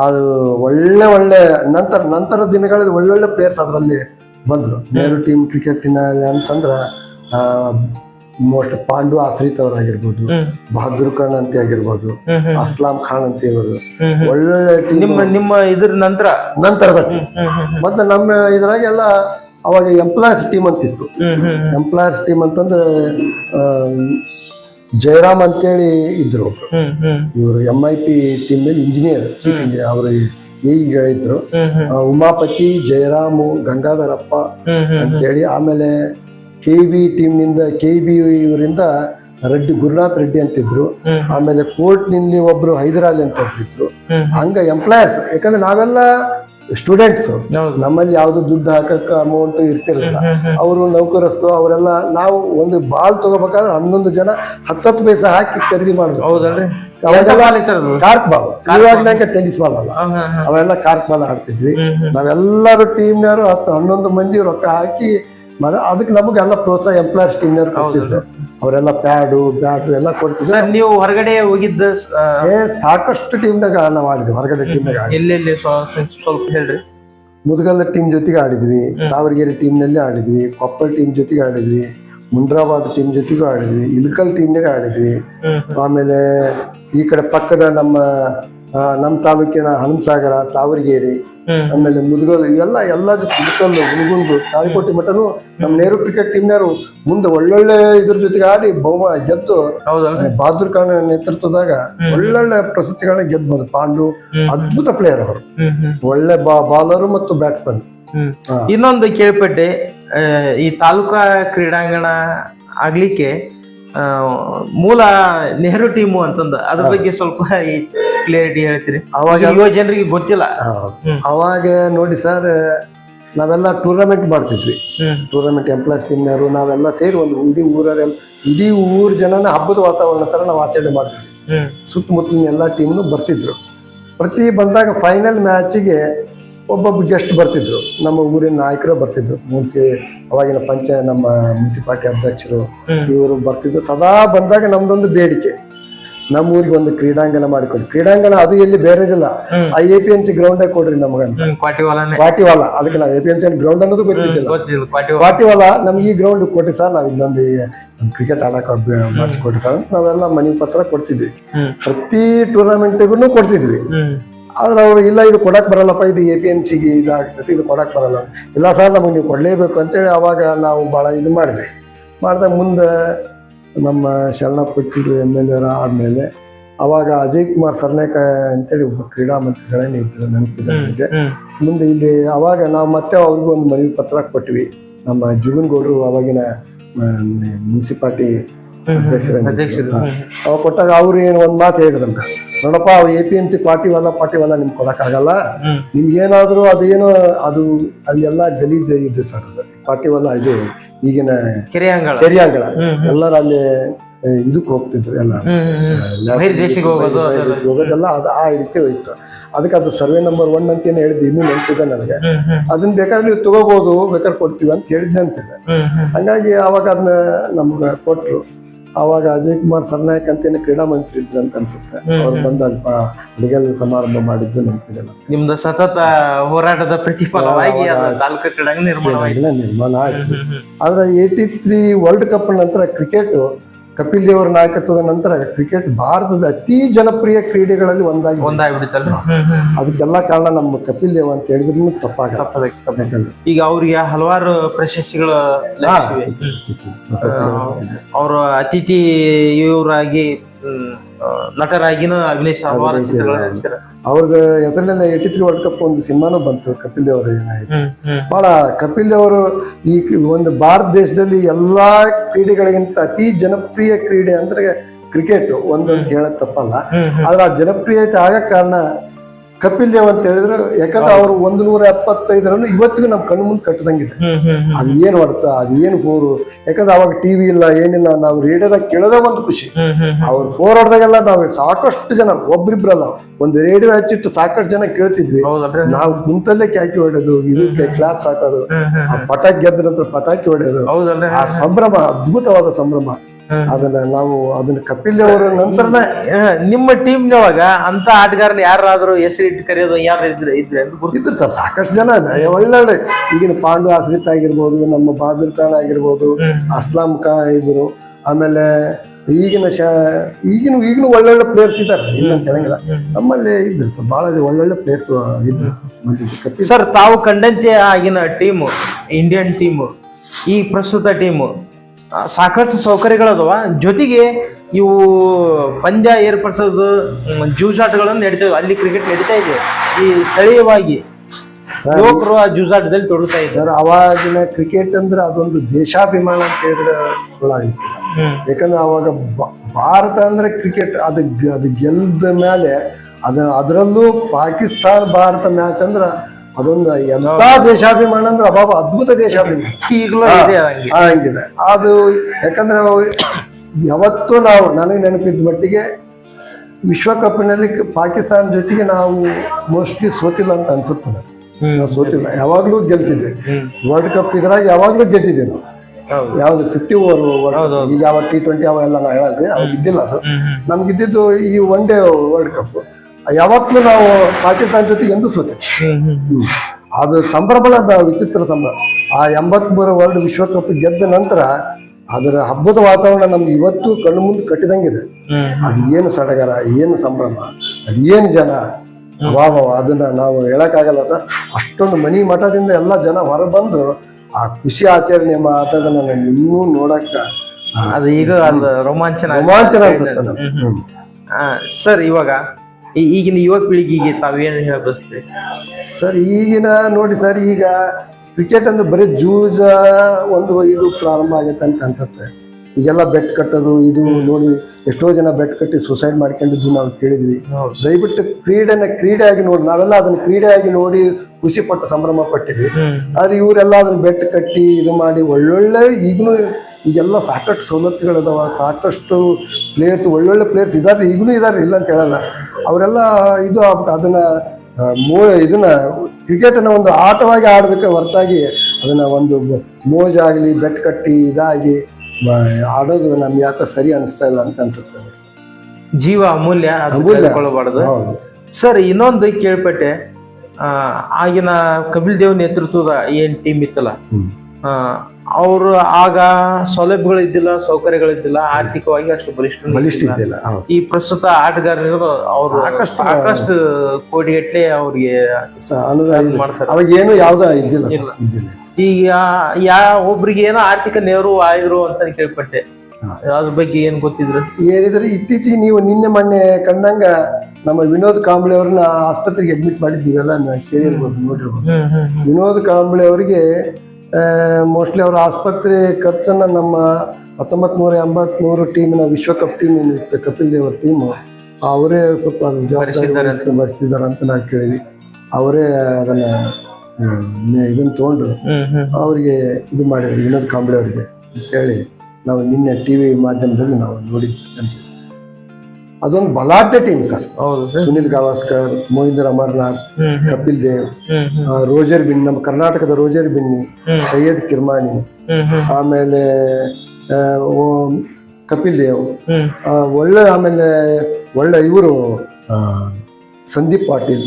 ಅದು ಒಳ್ಳೆ ಒಳ್ಳೆ ನಂತರ ನಂತರ ದಿನಗಳಲ್ಲಿ ಒಳ್ಳೊಳ್ಳೆ ಪ್ಲೇಯರ್ಸ್ ಅದರಲ್ಲಿ ಬಂದರು. ಬೇರೆ ಟೀಮ್ ಕ್ರಿಕೆಟಿನ ಅಂತಂದ್ರೆ ಮೋಸ್ಟ್ ಪಾಂಡು ಆಶ್ರಿತ್ ಅವರಾಗಿರ್ಬೋದು ಆಗಿರ್ಬೋದು ಬಹದ್ದೂರ್ ಖಾನ್ ಅಂತ ಆಗಿರ್ಬೋದು ಅಸ್ಲಾಂ ಖಾನ್ ಅಂತ ಇವರು. ಒಳ್ಳೊಳ್ಳೆ ನಿಮ್ಮ ನಿಮ್ಮ ಇದ್ರ ನಂತರ? ನಂತರದ ಟೀಮ್ ಮತ್ತೆ ನಮ್ಮ ಇದ್ರಾಗೆಲ್ಲ ಅವಾಗ ಎಂಪ್ಲಾಯರ್ಸ್ ಟೀಮ್ ಅಂತಿತ್ತು. ಎಂಪ್ಲಾಯರ್ಸ್ ಟೀಮ್ ಅಂತಂದ್ರೆ ಜಯರಾಮ್ ಅಂತೇಳಿ ಇದ್ರು ಇವರು M I P team engineer chief engineer ಅವರು ಹೇಳಿದ್ರು ಹ್ಮ್ ಆ, ಉಮಾಪತಿ ಜಯರಾಮು ಗಂಗಾಧರಪ್ಪ ಅಂತೇಳಿ ಆಮೇಲೆ ಕೆ ಬಿ ಟೀಮ್ನಿಂದ ಕೆ ಬಿ ಇವರಿಂದ ರೆಡ್ಡಿ ಗುರುನಾಥ್ ರೆಡ್ಡಿ ಅಂತಿದ್ರು. ಆಮೇಲೆ ಆಮೇಲೆ ನಿಂದ ಒಬ್ರು ಹೈದರಾಲಿ ಅಂತ ಒಬ್ರಿದ್ರು ಹಂಗ ಎಂಪ್ಲಾಯರ್ಸ್ ಯಾಕಂದ್ರೆ ನಾವೆಲ್ಲ ಸ್ಟೂಡೆಂಟ್ಸ್ ನಮ್ಮಲ್ಲಿ ಯಾವ್ದು ದುಡ್ಡು ಹಾಕಕ್ಕ ಅಮೌಂಟ್ ಇರ್ತಿರ್ಲಿಲ್ಲ. ಅವರು ನೌಕರಸ್ತು ಅವರೆಲ್ಲ ನಾವು ಒಂದು ಬಾಲ್ ತಗೋಬೇಕಾದ್ರೆ ಹನ್ನೊಂದು ಜನ ಹತ್ತತ್ತು ಪೈಸೆ ಹಾಕಿ ಖರೀದಿ ಇತ್ತರದು? ಕಾರ್ಕ್ ಬಾಲ್ ಇವಾಗ ಟೆನ್ನಿಸ್ ಬಾಲ್ ಅಲ್ಲ. ಅವೆಲ್ಲ ಕಾರ್ಕ್ ಬಾಲ್ ಆಡ್ತಿದ್ವಿ. ನಾವೆಲ್ಲರೂ ಟೀಮ್ನವರು ಹತ್ತು ಹನ್ನೊಂದು ಮಂದಿ ರೊಕ್ಕ ಹಾಕಿ ಮಾಡ ಅದಕ್ಕೆ ನಮಗೆಲ್ಲ ಪ್ರೋತ್ಸಾಹ ಎಂಪ್ಲಾಯರ್ಸ್ ಟೀಮ್ನವ್ರು ಕೊಡ್ತಿದ್ರು. ಅವರೆಲ್ಲ ಪ್ಯಾಡು ಬ್ಯಾಟು ಎಲ್ಲ ಕೊಡ್ತಿದ್ರು. ಸರ್ ನೀವು ಹೊರಗಡೆ ಹೋಗಿದ್ದ ಆ, ಏ ಸಾಕಷ್ಟು ಟೀಮ್ನಾಗ ನಾವು ಆಡಿದ್ವಿ. ಹೊರಗಡೆ ಟೀಮ್ನಾಗ ಆಡಿದ್ವಿ. ಎಲ್ಲೆಲ್ಲಿ? ಸ್ವ- ಸ್ವಲ್ಪ ಹೇಳ್ರಿ. ಮುದಗಲ್ಲ ಟೀಮ್ ಜೊತೆಗೆ ಆಡಿದ್ವಿ. ದಾವಣಗೆರೆ ಟೀಮ್ನಲ್ಲಿ ಆಡಿದ್ವಿ. ಕೊಪ್ಪಳ ಟೀಮ್ ಜೊತೆಗೆ ಆಡಿದ್ವಿ. ಮುಂಡ್ರಾಬಾದ್ ಟೀಮ್ ಜೊತೆಗೂ ಆಡಿದ್ವಿ. ಇಲ್ಕಲ್ ಟೀಮ್ನಾಗ ಆಡಿದ್ವಿ. ಹ್ಮ್. ಆಮೇಲೆ ಈ ಕಡೆ ಪಕ್ಕದ ನಮ್ಮ ನಮ್ಮ ತಾಲೂಕಿನ ಹನುಮಸಾಗರ ತಾವರಗೇರಿ ಆಮೇಲೆ ಮುದುಗಲ್ ಇವೆಲ್ಲ ಎಲ್ಲ ಜೊತೆ ಮುಗುಂದು ತಾಳಿಕೋಟೆ ಮಠನು ನಮ್ಮ ನೆಹರು ಕ್ರಿಕೆಟ್ ಟೀಮ್ನವರು ಮುಂದೆ ಒಳ್ಳೊಳ್ಳೆ ಇದ್ರ ಜೊತೆಗೆ ಆಡಿ ಬಹುಮ ಗೆದ್ದು ಬಹದೂರ್ ಖಾನ್ ನೇತೃತ್ವದಾಗ ಒಳ್ಳೊಳ್ಳೆ ಪ್ರಶಸ್ತಿಗಳನ್ನ ಗೆದ್ದು ಬಂದ್ರು. ಪಾಂಡು ಅದ್ಭುತ ಪ್ಲೇಯರ್ ಅವರು. ಒಳ್ಳೆ ಬಾ ಬಾಲರು ಮತ್ತು ಬ್ಯಾಟ್ಸ್ಮನ್ ಇನ್ನೊಂದು ಕೇಳ್ಪಟ್ಟೆ ಈ ತಾಲೂಕಾ ಕ್ರೀಡಾಂಗಣ ಆಗ್ಲಿಕ್ಕೆ ಮೂಲ ನೆಹರು ಟೀಮು ಅಂತಂದ ಅದ್ರ ಬಗ್ಗೆ ಸ್ವಲ್ಪ ಕ್ಲಿಯರಿಟಿ ಹೇಳ್ತೀರಿ. ಅವಾಗ ಯುವ ಜನರಿಗೆ ಗೊತ್ತಿಲ್ಲ. ಅವಾಗ ನೋಡಿ ಸರ್ ನಾವೆಲ್ಲ ಟೂರ್ನಮೆಂಟ್ ಮಾಡ್ತಿದ್ವಿ. ಟೂರ್ನಮೆಂಟ್ ಎಂಪ್ಲಾಯ್ಸ್ ಟೀಮ್ನವರು ನಾವೆಲ್ಲ ಸೇರಿ ಒಂದು ಇಡೀ ಊರವರೆಲ್ಲ ಇಡೀ ಊರ್ ಜನನ ಹಬ್ಬದ ವಾತಾವರಣ ತರ ನಾವು ಆಚರಣೆ ಮಾಡ್ತಿದ್ವಿ. ಸುತ್ತಮುತ್ತಲಿನ ಎಲ್ಲ ಟೀಮ್ನು ಬರ್ತಿದ್ರು. ಪ್ರತಿ ಬಂದಾಗ ಫೈನಲ್ ಮ್ಯಾಚಿಗೆ ಒಬ್ಬೊಬ್ಬ ಗೆಸ್ಟ್ ಬರ್ತಿದ್ರು. ನಮ್ಮ ಊರಿನ ನಾಯಕರು ಬರ್ತಿದ್ರು. ಮುಂಚೆ ಅವಾಗಿನ ಪಂಚ ನಮ್ಮ ಮುನ್ಸಿಪಾಲ್ಟಿ ಅಧ್ಯಕ್ಷರು ಇವರು ಬರ್ತಿದ್ರು. ಸದಾ ಬಂದಾಗ ನಮ್ದೊಂದು ಬೇಡಿಕೆ. ನಮ್ಮ ಊರಿಗೆ ಒಂದು ಕ್ರೀಡಾಂಗಣ ಮಾಡಿಕೊಡಿ. ಕ್ರೀಡಾಂಗಣ ಅದು ಎಲ್ಲಿ ಬೇರೆದಿಲ್ಲ. ಇದಿಲ್ಲ ಆ ಎ ಪಿ ಎಂ ಸಿ ಗ್ರೌಂಡೇ ಕೊಡ್ರಿ ನಮಗಂತ ಪಾಟಿವಾಲ ಅದಕ್ಕೆ ನಾವು A P M C ground ಅನ್ನೋದು ಗೊತ್ತಿದ್ದಿಲ್ಲ. ಪಾಟಿವಾಲ ನಮ್ಗೆ ಈ ಗ್ರೌಂಡ್ ಕೊಟ್ಟಿ ಸರ್. ನಾವು ಇಲ್ಲೊಂದು ಕ್ರಿಕೆಟ್ ಆಡಕ್ ಮಾಡಿಸ್ಕೊಟ್ರಿ ಸರ್ ಅಂತ ನಾವೆಲ್ಲ ಮನಿ ಪತ್ರ ಕೊಡ್ತಿದ್ವಿ. ಪ್ರತಿ ಟೂರ್ನಮೆಂಟ್ಗೂ ಕೊಡ್ತಿದ್ವಿ. ಆದ್ರೆ ಅವ್ರು ಇಲ್ಲ ಇದು ಕೊಡಕ್ ಬರಲ್ಲಪ್ಪ ಇದು ಎ ಪಿ ಎಂ ಸಿಗೆ ಇದಾಗ್ತದೆ ಇದು ಕೊಡಕ್ ಬರಲ್ಲ. ಇಲ್ಲ ಸರ್ ನಮಗೆ ನೀವು ಕೊಡಲೇಬೇಕು. ಅಂತೇಳಿ ಅವಾಗ ನಾವು ಭಾಳ ಇದು ಮಾಡಿದ್ವಿ. ಮಾಡಿದಾಗ ಮುಂದೆ ನಮ್ಮ ಶರಣಪ್ಪ ವಕೀಲರು ಎಂ ಎಲ್ ಎರ ಆದ್ಮೇಲೆ ಅವಾಗ ಅಜಯ್ ಕುಮಾರ್ ಸರ್ನೇಕ ಅಂತೇಳಿ ಒಬ್ಬ ಕ್ರೀಡಾ ಮಂತ್ರಿಗಳೇನೆ ಇದ್ರು ನೆನಪಿದೆ ನನಗೆ ಮುಂದೆ ಇಲ್ಲಿ ಅವಾಗ ನಾವು ಮತ್ತೆ ಅವ್ರಿಗೂ ಒಂದು ಮನವಿ ಪತ್ರ ಕೊಟ್ವಿ. ನಮ್ಮ ಜುಗನ್ಗೌಡರು ಅವಾಗಿನ ಮುನ್ಸಿಪಾಲ್ಟಿ ಅಧ್ಯಕ್ಷರು ಅವಾಗ ಕೊಟ್ಟಾಗ ಅವ್ರು ಏನು ಒಂದ್ ಮಾತು ಹೇಳಿದ್ರು ನಮ್ಗೆ ನೋಡಪ್ಪ ಅವ್ ಎ ಪಿ ಎಂ ಸಿ ಪಾರ್ಟಿವಲ್ಲ ಪಾರ್ಟಿವಲ್ಲ ನಿಮ್ಗೆ ಕೊಡಕ್ಕಾಗಲ್ಲ. ನಿಮ್ಗೇನಾದ್ರೂ ಅದೇನು ಅದು ಅಲ್ಲೆಲ್ಲ ಗಲೀಜು ಇದೆ ಸರ್ ಪಾರ್ಟಿ ವಲ್ಲ ಇದು ಈಗಿನ ಕೆರಿಯಾಂಗಳ ಎಲ್ಲರೂ ಅಲ್ಲಿ ಇದಕ್ಕೆ ಹೋಗ್ತಿದ್ರು ಎಲ್ಲ. ದೇಶಕ್ಕೆ ಹೋಗೋದೆಲ್ಲ ಅದು ಆ ರೀತಿ ಹೋಯ್ತು. ಅದಕ್ಕೆ ಅದು ಸರ್ವೆ ನಂಬರ್ ಒನ್ ಅಂತ ಏನು ಹೇಳಿದ್ವಿ ಇನ್ನೂ ನೆನಪಿದೆ ನನಗೆ. ಅದನ್ನ ಬೇಕಾದ್ರೆ ನೀವು ತಗೋಬಹುದು ಬೇಕಾದ್ರೆ ಕೊಡ್ತೀವಿ ಅಂತ ಹೇಳಿದ್ದೆ ಅಂತಿದೆ ಹಂಗಾಗಿ ಅವಾಗ ಅದನ್ನ ನಮ್ಗೆ ಕೊಟ್ರು. ಅವಾಗ ಅಜಯ್ ಕುಮಾರ್ ಸರ್ನಾಯಕ್ ಅಂತೇನೆ ಕ್ರೀಡಾ ಮಂತ್ರಿ ಇದ್ರು ಅಂತ ಅನ್ಸುತ್ತೆ ಅವ್ರು. ಬಂದು ಅಲ್ಪ ಅಡಿಗೆಲ್ ಸಮಾರಂಭ ಮಾಡಿದ್ದು ನೆನಪಿದೆಲ್ಲ. ನಿಮ್ದು ಸತತ ಹೋರಾಟದ ಪ್ರತಿಫಲವಾಗಿ ನಿರ್ಮಾಣ ಆಯ್ತು ಆದ್ರೆ ಏಟಿ ತ್ರೀ ವರ್ಲ್ಡ್ ಕಪ್ ನಂತರ ಕ್ರಿಕೆಟ್ ಕಪಿಲ್ ದೇವರ ನಾಯಕತ್ವದ ನಂತರ ಕ್ರಿಕೆಟ್ ಭಾರತದ ಅತಿ ಜನಪ್ರಿಯ ಕ್ರೀಡೆಗಳಲ್ಲಿ ಒಂದಾಗಿ ಒಂದಾಗ್ಬಿಡುತ್ತಲ್ಲ ಅದಕ್ಕೆಲ್ಲ ಕಾರಣ ನಮ್ಮ ಕಪಿಲ್ ದೇವ್ ಅಂತ ಹೇಳಿದ್ರು ತಪ್ಪಾಗ. ಯಾಕಂದ್ರೆ ಈಗ ಅವ್ರಿಗೆ ಹಲವಾರು ಪ್ರಶಸ್ತಿಗಳು. ಅವರು ಅತಿಥಿ ಇವರಾಗಿ ನಟರಾಗಿನೂ ಅಭಿನಯಿಸ ಹಲವಾರು ಚಿತ್ರಗಳ ಹೆಸರು ಅವ್ರದ್ದು ಹೆಸರಿನಲ್ಲಿ ಏಟಿ ತ್ರೀ ವರ್ಲ್ಡ್ ಕಪ್ ಒಂದು ಸಿನಿಮಾನು ಬಂತು ಕಪಿಲ್ ದೇವ್ ಅವರು ಏನಾಯ್ತು. ಬಹಳ ಕಪಿಲ್ ದೇವ್ ಅವರು ಈ ಒಂದು ಭಾರತ ದೇಶದಲ್ಲಿ ಎಲ್ಲಾ ಕ್ರೀಡೆಗಳಿಗಿಂತ ಅತಿ ಜನಪ್ರಿಯ ಕ್ರೀಡೆ ಅಂದ್ರೆ ಕ್ರಿಕೆಟ್ ಒಂದಂತ ಹೇಳಕ್ ತಪ್ಪಲ್ಲ. ಹ್ಮ್ ಹ್ಮ್. ಆದ್ರೆ ಆ ಜನಪ್ರಿಯತೆ ಆಗ ಕಾರಣ ಕಪಿಲ್ ದೇವ್ ಅಂತ ಹೇಳಿದ್ರೆ ಯಾಕಂದ್ರೆ ಅವರು ಒಂದು ನೂರ ಎಪ್ಪತ್ತೈದರನ್ನು ಇವತ್ತಿಗೂ ನಮ್ಮ ಕಣ್ಣು ಮುಂದೆ ಕಟ್ಟದಂಗಿದೆ. ಅದ್ ಏನ್ ಹ್ಮ್ ಅದು ಏನು ಫೋರು? ಯಾಕಂದ್ರೆ ಅವಾಗ ಟಿವಿ ಇಲ್ಲ ಏನಿಲ್ಲ ನಾವು ರೇಡಿಯೋದಾಗ ಕೇಳೋದೇ ಒಂದು ಖುಷಿ. ಅವ್ರು ಫೋರ್ ಹೊಡೆದಾಗೆಲ್ಲ ನಾವು ಸಾಕಷ್ಟು ಜನ ಒಬ್ರಿಬ್ರಲ್ಲ ಒಂದು ರೇಡಿಯೋ ಹಚ್ಚಿಟ್ಟು ಸಾಕಷ್ಟು ಜನ ಕೇಳ್ತಿದ್ವಿ. ನಾವು ಕುಂತಲ್ಲೇ ಕ್ಯಾಕಿ ಹೊಡೆಯೋದು ಇದಕ್ಕೆ ಕ್ಲಾಸ್ ಹಾಕೋದು ಆ ಪಟಾಕಿ ಗೆದ್ದ ನಂತರ ಪಟಾಕಿ ಹೊಡೆಯೋದು. ಆ ಸಂಭ್ರಮ ಅದ್ಭುತವಾದ ಸಂಭ್ರಮ. ಅದನ್ನ ನಾವು ಅದನ್ನ ಕಪಿಲ್ ದೇವರ ಅವರ ನಂತರನೇ ನಿಮ್ಮ ನಿಮ್ಮ ಟೀಮ್ನೊಳಗ ಅಂತ ಆಟಗಾರನ ಯಾರಾದ್ರೂ ಹೆಸರು ಇಟ್ಟು ಕರೆಯೋದು ಯಾರು ಇದ್ರೆ ಇದ್ರೆ ಸರ್ ಸಾಕಷ್ಟು ಜನ ಒಳ್ಳೆ ಒಳ್ಳೊಳ್ಳೆ. ಈಗಿನ ಪಾಂಡು ಆಶ್ರಿತ್ ಆಗಿರ್ಬೋದು ನಮ್ಮ ಬಹಾದೂರ್ ಖಾನ್ ಆಗಿರ್ಬೋದು ಅಸ್ಲಾಂ ಖಾನ್ ಇದ್ರು. ಆಮೇಲೆ ಈಗಿನ ಶ ಈಗಿನ ಈಗಿನ ಒಳ್ಳೊಳ್ಳೆ ಪ್ಲೇಯರ್ಸ್ ಇದ್ದಾರೆ. ಇಲ್ಲ ಅಂತ ಹೇಳಂಗಿಲ್ಲ ನಮ್ಮಲ್ಲಿ ಇದ್ರು ಸರ್. ಬಹಳ ಒಳ್ಳೊಳ್ಳೆ ಪ್ಲೇಯರ್ಸ್ ಇದ್ರು. ಕಪಿಲ್ ಸರ್ ತಾವು ಕಂಡಂತೆ ಆಗಿನ ಟೀಮು ಇಂಡಿಯನ್ ಟೀಮು ಈ ಪ್ರಸ್ತುತ ಟೀಮು. ಸಾಕಷ್ಟು ಸೌಕರ್ಯಗಳದವ. ಜೊತೆಗೆ ಇವು ಪಂದ್ಯ ಏರ್ಪಡಿಸೋದು ಜೂಜಾಟಗಳನ್ನು ನಡೀತಾ ಇವೆ ಅಲ್ಲಿ ಕ್ರಿಕೆಟ್ ನಡೀತಾ ಇದೆ. ಈ ಸ್ಥಳೀಯವಾಗಿ ಯುವಕರು ಆ ಜೂಜಾಟದಲ್ಲಿ ತೊಡಗ್ತಾ ಇದ್ದಾರೆ. ಸರ್ ಅವಾಗಿನ ಕ್ರಿಕೆಟ್ ಅಂದ್ರೆ ಅದೊಂದು ದೇಶಾಭಿಮಾನ ಅಂತ ಹೇಳಿದ್ರೆ ಯಾಕಂದ್ರೆ ಅವಾಗ ಬ- ಭಾರತ ಅಂದ್ರೆ ಕ್ರಿಕೆಟ್ ಅದು ಗ- ಅದು ಗೆಲ್ದ ಮೇಲೆ ಅದ ಅದರಲ್ಲೂ ಪಾಕಿಸ್ತಾನ ಭಾರತ ಮ್ಯಾಚ್ ಅಂದ್ರೆ ಅದೊಂದು ಎಂತ ದೇಶಾಭಿಮಾನ ಅಂದ್ರೆ ಅಬಾಬ ಅದ್ಭುತ ದೇಶಾಭಿಮಾನ. ಈಗಲೂ ಹಂಗಿದೆ. ಅದು ಯಾಕಂದ್ರೆ ಯಾವತ್ತೂ ನಾವು ನನಗೆ ನೆನಪಿದ್ದ ಮಟ್ಟಿಗೆ ವಿಶ್ವಕಪ್ನಲ್ಲಿ ಪಾಕಿಸ್ತಾನ ಜೊತೆಗೆ ನಾವು ಮೋಸ್ಟ್ಲಿ ಸೋತಿಲ್ಲ ಅಂತ ಅನ್ಸುತ್ತೆ. ನಾವು ಸೋತಿಲ್ಲ. ಯಾವಾಗ್ಲೂ ಗೆಲ್ತಿದ್ವಿ. ವರ್ಲ್ಡ್ ಕಪ್ ಇದ್ರಾಗ ಯಾವಾಗ್ಲೂ ಗೆದ್ದಿದ್ವಿ ನಾವು. ಯಾವ್ದು ಫಿಫ್ಟಿ ಓವರ್ ಈಗ ಯಾವ ಟಿ ಟ್ವೆಂಟಿ ಅವ ಎಲ್ಲ ನಾ ಹೇಳಲ್ರಿ ಅವಾಗ ಇದ್ದಿಲ್ಲ ಅದು. ನಮ್ಗೆ ಇದ್ದಿದ್ದು ಈ ಒನ್ ಡೇ ವರ್ಲ್ಡ್ ಕಪ್ ಯಾವತ್ತೂ ನಾವು ಪಾಕಿಸ್ತಾನ ಜೊತೆ ಎಂದೂ ಸೋತೆ ಅದು ಸಂಭ್ರಮನ ವಿಚಿತ್ರ ಸಂಭ್ರಮ. ಆ ಎಂಬತ್ಮೂರು ವರ್ಲ್ಡ್ ವಿಶ್ವಕಪ್ ಗೆದ್ದ ನಂತರ ಅದರ ಹಬ್ಬದ ವಾತಾವರಣ ನಮ್ಗೆ ಇವತ್ತು ಕಣ್ಣು ಮುಂದೆ ಕಟ್ಟಿದಂಗಿದೆ. ಅದು ಏನು ಸಡಗರ ಏನು ಸಂಭ್ರಮ ಅದು ಏನು ಜನ ಅವಾಗ ಅದನ್ನ ನಾವು ಹೇಳಕ್ಕಾಗಲ್ಲ ಸರ್. ಅಷ್ಟೊಂದು ಮನಿ ಮಠದಿಂದ ಎಲ್ಲ ಜನ ಹೊರಬಂದು ಆ ಖುಷಿ ಆಚರಣೆ ಮಾಡೋದನ್ನ ನಾನು ಇನ್ನೂ ನೋಡಕ್ಕ ಅದು ಈಗ ರೋಮಾಂಚನ ರೋಮಾಂಚನ ಅನ್ಸುತ್ತೆ. ಸರ್ ಇವಾಗ ಈ- ಈಗಿನ ಯುವ ಪೀಳಿಗೆಗೆ ತಾವೇನು ಹೇಳ ಬಯಸ್ತೀರಿ ಸರ್ ಈಗಿನ ನೋಡಿ ಸರ್ ಈಗ ಕ್ರಿಕೆಟ್ ಅಂದ್ರೆ ಬರೀ ಜೂಜ ಒಂದು ಇದು ಪ್ರಾರಂಭ ಆಗೈತೆ ಅಂತ ಅನ್ಸುತ್ತೆ. ಈಗೆಲ್ಲ ಬೆಟ್ ಕಟ್ಟೋದು ಇದು ನೋಡಿ ಎಷ್ಟೋ ಜನ ಬೆಟ್ ಕಟ್ಟಿ ಸುಸೈಡ್ ಮಾಡ್ಕೊಂಡಿದ್ದು ನಾವು ಕೇಳಿದ್ವಿ. ಹೌದು. ದಯವಿಟ್ಟು ಕ್ರೀಡೆನ ಕ್ರೀಡೆಯಾಗಿ ನೋಡಿ ನಾವೆಲ್ಲ ಅದನ್ನ ಕ್ರೀಡೆಯಾಗಿ ನೋಡಿ ಖುಷಿ ಪಟ್ಟು ಸಂಭ್ರಮ ಪಟ್ಟಿದ್ವಿ ಹ್ಮ್. ಆದ್ರೆ ಇವರೆಲ್ಲ ಅದನ್ನ ಬೆಟ್ ಕಟ್ಟಿ ಇದು ಮಾಡಿ ಒಳ್ಳೊಳ್ಳೆ ಈಗಲೂ ಈಗೆಲ್ಲ ಸಾಕಷ್ಟು ಸವಲತ್ತುಗಳಿದಾವ ಸಾಕಷ್ಟು ಪ್ಲೇಯರ್ಸ್ ಒಳ್ಳೊಳ್ಳೆ ಪ್ಲೇಯರ್ಸ್ ಇದ್ದಾರೆ ಈಗಲೂ ಇದ್ದಾರೆ ಇಲ್ಲ ಅಂತ ಹೇಳಲ್ಲ. ಅವರೆಲ್ಲ ಇದು ಅದನ್ನು ಮೋ ಇದನ್ನು ಕ್ರಿಕೆಟನ್ನು ಒಂದು ಆಟವಾಗಿ ಆಡಬೇಕು ಹೊರತಾಗಿ ಅದನ್ನು ಒಂದು ಮೋಜಾಗಲಿ ಬೆಟ್ ಕಟ್ಟಿ ಇದಾಗಿ ಆಡೋದು ನಮ್ಗೆ ಯಾಕೋ ಸರಿ ಅನಿಸ್ತಾ ಇಲ್ಲ ಅಂತ ಅನ್ಸುತ್ತೆ ಜೀವ ಅಮೂಲ್ಯ. ಹೌದು. ಸರ್ ಇನ್ನೊಂದು ಕೇಳ್ಪಟ್ಟೆ ಆಗಿನ ಕಪಿಲ್ ದೇವ್ ನೇತೃತ್ವದ ಏನ್ ಟೀಮ್ ಇತ್ತಲ್ಲ. ಅವರು ಆಗ ಸೌಲಭ್ಯಗಳು ಇದ್ದಿಲ್ಲ ಸೌಕರ್ಯಗಳಿದ್ದಿಲ್ಲ ಆರ್ಥಿಕವಾಗಿ ಅಷ್ಟು ಬಲಿಷ್ಠ ಬಲಿಷ್ಠ ಇದ್ದಿಲ್ಲ ಈ ಪ್ರಸ್ತುತ ಆಟಗಾರರು ಅವರು ಸಾಕಷ್ಟು- ಕೋಟಿಗಟ್ಟಲೆ ಅವ್ರಿಗೆ ಅವಾಗ ಏನು ಯಾವ್ದು ಇದ್ದಿಲ್ಲ. ಈಗ ಯಾ ಒಬ್ರಿಗೆ ಏನೋ ಆರ್ಥಿಕ ನೆರವು ಆಯ್ರು ಅಂತ ಕೇಳ್ಪಟ್ಟೆ. ಅದ್ರ ಬಗ್ಗೆ ಏನ್ ಗೊತ್ತಿದ್ರು? ಏನಿದ್ರೆ ಇತ್ತೀಚೆಗೆ ನೀವು ನಿನ್ನೆ ಮೊನ್ನೆ ಕಂಡಂಗ ನಮ್ಮ ವಿನೋದ್ ಕಾಂಬ್ಳೆ ಅವ್ರನ್ನ ಆಸ್ಪತ್ರೆಗೆ ಅಡ್ಮಿಟ್ ಮಾಡಿದ್ದೀವಲ್ಲ ಕೇಳಿರ್ಬೋದು ನೋಡಿರ್ಬೋದು. ವಿನೋದ್ ಕಾಂಬ್ಳೆ ಅವರಿಗೆ ಮೋಸ್ಟ್ಲಿ ಅವರ ಆಸ್ಪತ್ರೆ ಖರ್ಚನ್ನು ನಮ್ಮ ಹತ್ತೊಂಬತ್ತು ನೂರ ಎಂಬತ್ಮೂರು ಟೀಮಿನ ವಿಶ್ವಕಪ್ ಟೀಮ್ ಏನಿತ್ತು ಕಪಿಲ್ ದೇವ್ ಅವ್ರ ಟೀಮು ಅವರೇ ಸ್ವಲ್ಪ ಜವಾಬ್ದಾರಿ ಭರಿಸಿದ್ದಾರೆ ಅಂತ. ನಾವು ಕೇಳಿವಿ ಅವರೇ ಅದನ್ನು ಇದನ್ನು ತೊಗೊಂಡು ಅವರಿಗೆ ಇದು ಮಾಡಿದ್ರು ವಿನೋದ್ ಕಾಂಬ್ಳೆ ಅವರಿಗೆ ಅಂತೇಳಿ ನಾವು ನಿನ್ನೆ ಟಿ ವಿ ಮಾಧ್ಯಮದಲ್ಲಿ ನಾವು ನೋಡಿದ್ವಿ ಅದೊಂದು ಬಲಾಢ್ಯ team sir. Sunil Gavaskar Mohinder Amarnath Kapil Dev Roger Binny ನಮ್ಮ ಕರ್ನಾಟಕದ ರೋಜರ್ ಬಿನ್ನಿ. ಸೈಯದ್ ಕಿರ್ಮಾಣಿ ಆಮೇಲೆ ಕಪಿಲ್ ದೇವ್ ಒಳ್ಳೆ ಆಮೇಲೆ ಒಳ್ಳೆ ಇವರು ಸಂದೀಪ್ ಪಾಟೀಲ್.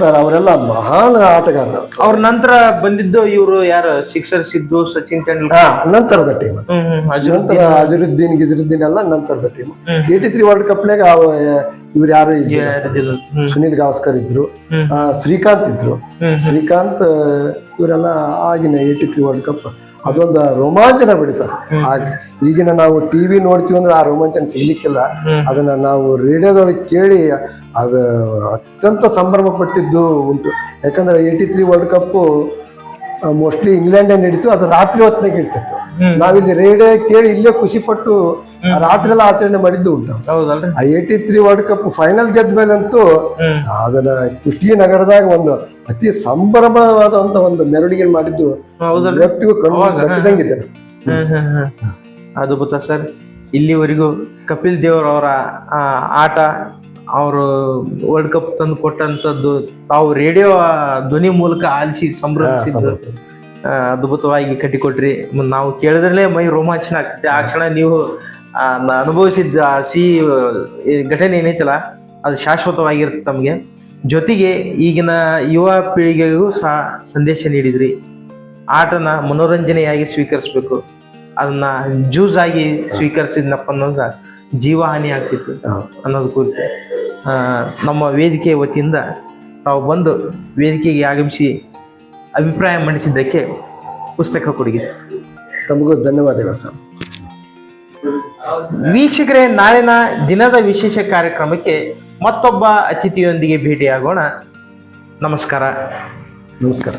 ಸರ್ ಅವರೆಲ್ಲ ಮಹಾನ್ ಆಟಗಾರರು. ಅವ್ರ ನಂತರ ಬಂದಿದ್ದು ಇವರು ಯಾರು? ಸಿಕ್ಸರ್ ಸಿದ್ದು ಸಚಿನ್ ತೆಂಡೂಲ್ಕರ್? ನಂತರದ ಟೀಮ್ ನಂತರ ಅಜರುದ್ದೀನ್ ಗಿಜರುದ್ದೀನ್ ಎಲ್ಲ ನಂತರದ ಟೀಮ್. ಏಟಿ ತ್ರೀ ವರ್ಲ್ಡ್ ಕಪ್ನಾಗ ಇವ್ರು ಯಾರು. ಸುನಿಲ್ ಗಾವಸ್ಕರ್ ಇದ್ರು. ಶ್ರೀಕಾಂತ್ ಇದ್ರು. ಶ್ರೀಕಾಂತ್ ಇವರೆಲ್ಲ ಆಗಿನ ಏಟಿ ತ್ರೀ ವರ್ಲ್ಡ್ ಕಪ್ ಅದೊಂದು ರೋಮಾಂಚನ ಬಿಡಿ ಸರ್. ಈಗಿನ ನಾವು ಟಿವಿ ನೋಡ್ತೀವಿ ಅಂದ್ರೆ ಆ ರೋಮಾಂಚನ ಸಿಗ್ಲಿಕ್ಕಿಲ್ಲ. ಅದನ್ನ ನಾವು ರೇಡಿಯೋದೊಳಗೆ ಕೇಳಿ ಅದು ಅತ್ಯಂತ ಸಂಭ್ರಮ ಪಟ್ಟಿದ್ದು ಉಂಟು. ಯಾಕಂದ್ರೆ eighty three world cup mostly ಇಂಗ್ಲೆಂಡೇ ನಡೀತು ಅದು ರಾತ್ರಿ ಹೊತ್ತಿನಾಗ ಇಡ್ತಿತ್ತು. ನಾವಿಲ್ಲಿ ರೇಡಿಯೋ ಕೇಳಿ ಇಲ್ಲೇ ಖುಷಿ ಪಟ್ಟು ರಾತ್ರಿ ಎಲ್ಲ ಆಚರಣೆ ಮಾಡಿದ್ದು ಉಂಟು. ಆ eighty three world cup final ಗೆದ್ದ ಮೇಲೆ ಅಂತೂ ಅದನ್ನ ಕುಷ್ಟಗಿ ನಗರದಾಗ ಒಂದು ಅತಿ ಸಂಭ್ರಮವಾದಂತ ಒಂದು ಮೆರವಣಿಗೆ ಮಾಡಿದ್ದು ಇವತ್ತಿಗೂ ಕಣ್ಣು. ಕಟ್ಟಿದಂಗಿದೆ ಅದ್ಭುತ ಸರ್? ಇಲ್ಲಿವರೆಗೂ ಕಪಿಲ್ ದೇವ್ ಅವರ ಆಟ ಅವರು ವರ್ಲ್ಡ್ ಕಪ್ ತಂದು ಕೊಟ್ಟಂತದ್ದು ತಾವು ರೇಡಿಯೋ ಧ್ವನಿ ಮೂಲಕ ಆಲಿಸಿ ಸಂಭ್ರಮಿಸಿದ್ದು ಅದ್ಭುತವಾಗಿ ಕಟ್ಟಿಕೊಟ್ರಿ. ನಾವು ಕೇಳಿದ್ರಲ್ಲೇ ಮೈ ರೋಮಾಂಚನ ಆಗ್ತದೆ. ಆ ಕ್ಷಣ ನೀವು ಅನುಭವಿಸಿದ ಸಿಹಿ ಘಟನೆ ಏನೈತಲ್ಲ, ಅದು ಶಾಶ್ವತವಾಗಿರುತ್ತೆ ತಮಗೆ. ಜೊತೆಗೆ ಈಗಿನ ಯುವ ಪೀಳಿಗೆಗೂ ಸಹ ಸಂದೇಶ ನೀಡಿದ್ರಿ. ಆಟನ ಮನೋರಂಜನೆಯಾಗಿ ಸ್ವೀಕರಿಸ್ಬೇಕು. ಅದನ್ನ ಜ್ಯೂಸ್ ಆಗಿ ಸ್ವೀಕರಿಸಿದ್ನಪ್ಪ ಅನ್ನೋದು ಜೀವಹಾನಿ ಆಗ್ತಿತ್ತು ಅನ್ನೋದು ಕುರಿತು. ನಮ್ಮ ವೇದಿಕೆ ವತಿಯಿಂದ ತಾವು ಬಂದು ವೇದಿಕೆಗೆ ಆಗಮಿಸಿ ಅಭಿಪ್ರಾಯ ಮಂಡಿಸಿದ್ದಕ್ಕೆ ಪುಸ್ತಕ ಕೊಡುಗೆ. ತಮಗೂ ಧನ್ಯವಾದಗಳು ಸರ್. ವೀಕ್ಷಕರೇ ನಾಳಿನ ದಿನದ ವಿಶೇಷ ಕಾರ್ಯಕ್ರಮಕ್ಕೆ ಮತ್ತೊಬ್ಬ ಅತಿಥಿಯೊಂದಿಗೆ ಭೇಟಿಯಾಗೋಣ. ನಮಸ್ಕಾರ. ನಮಸ್ಕಾರ.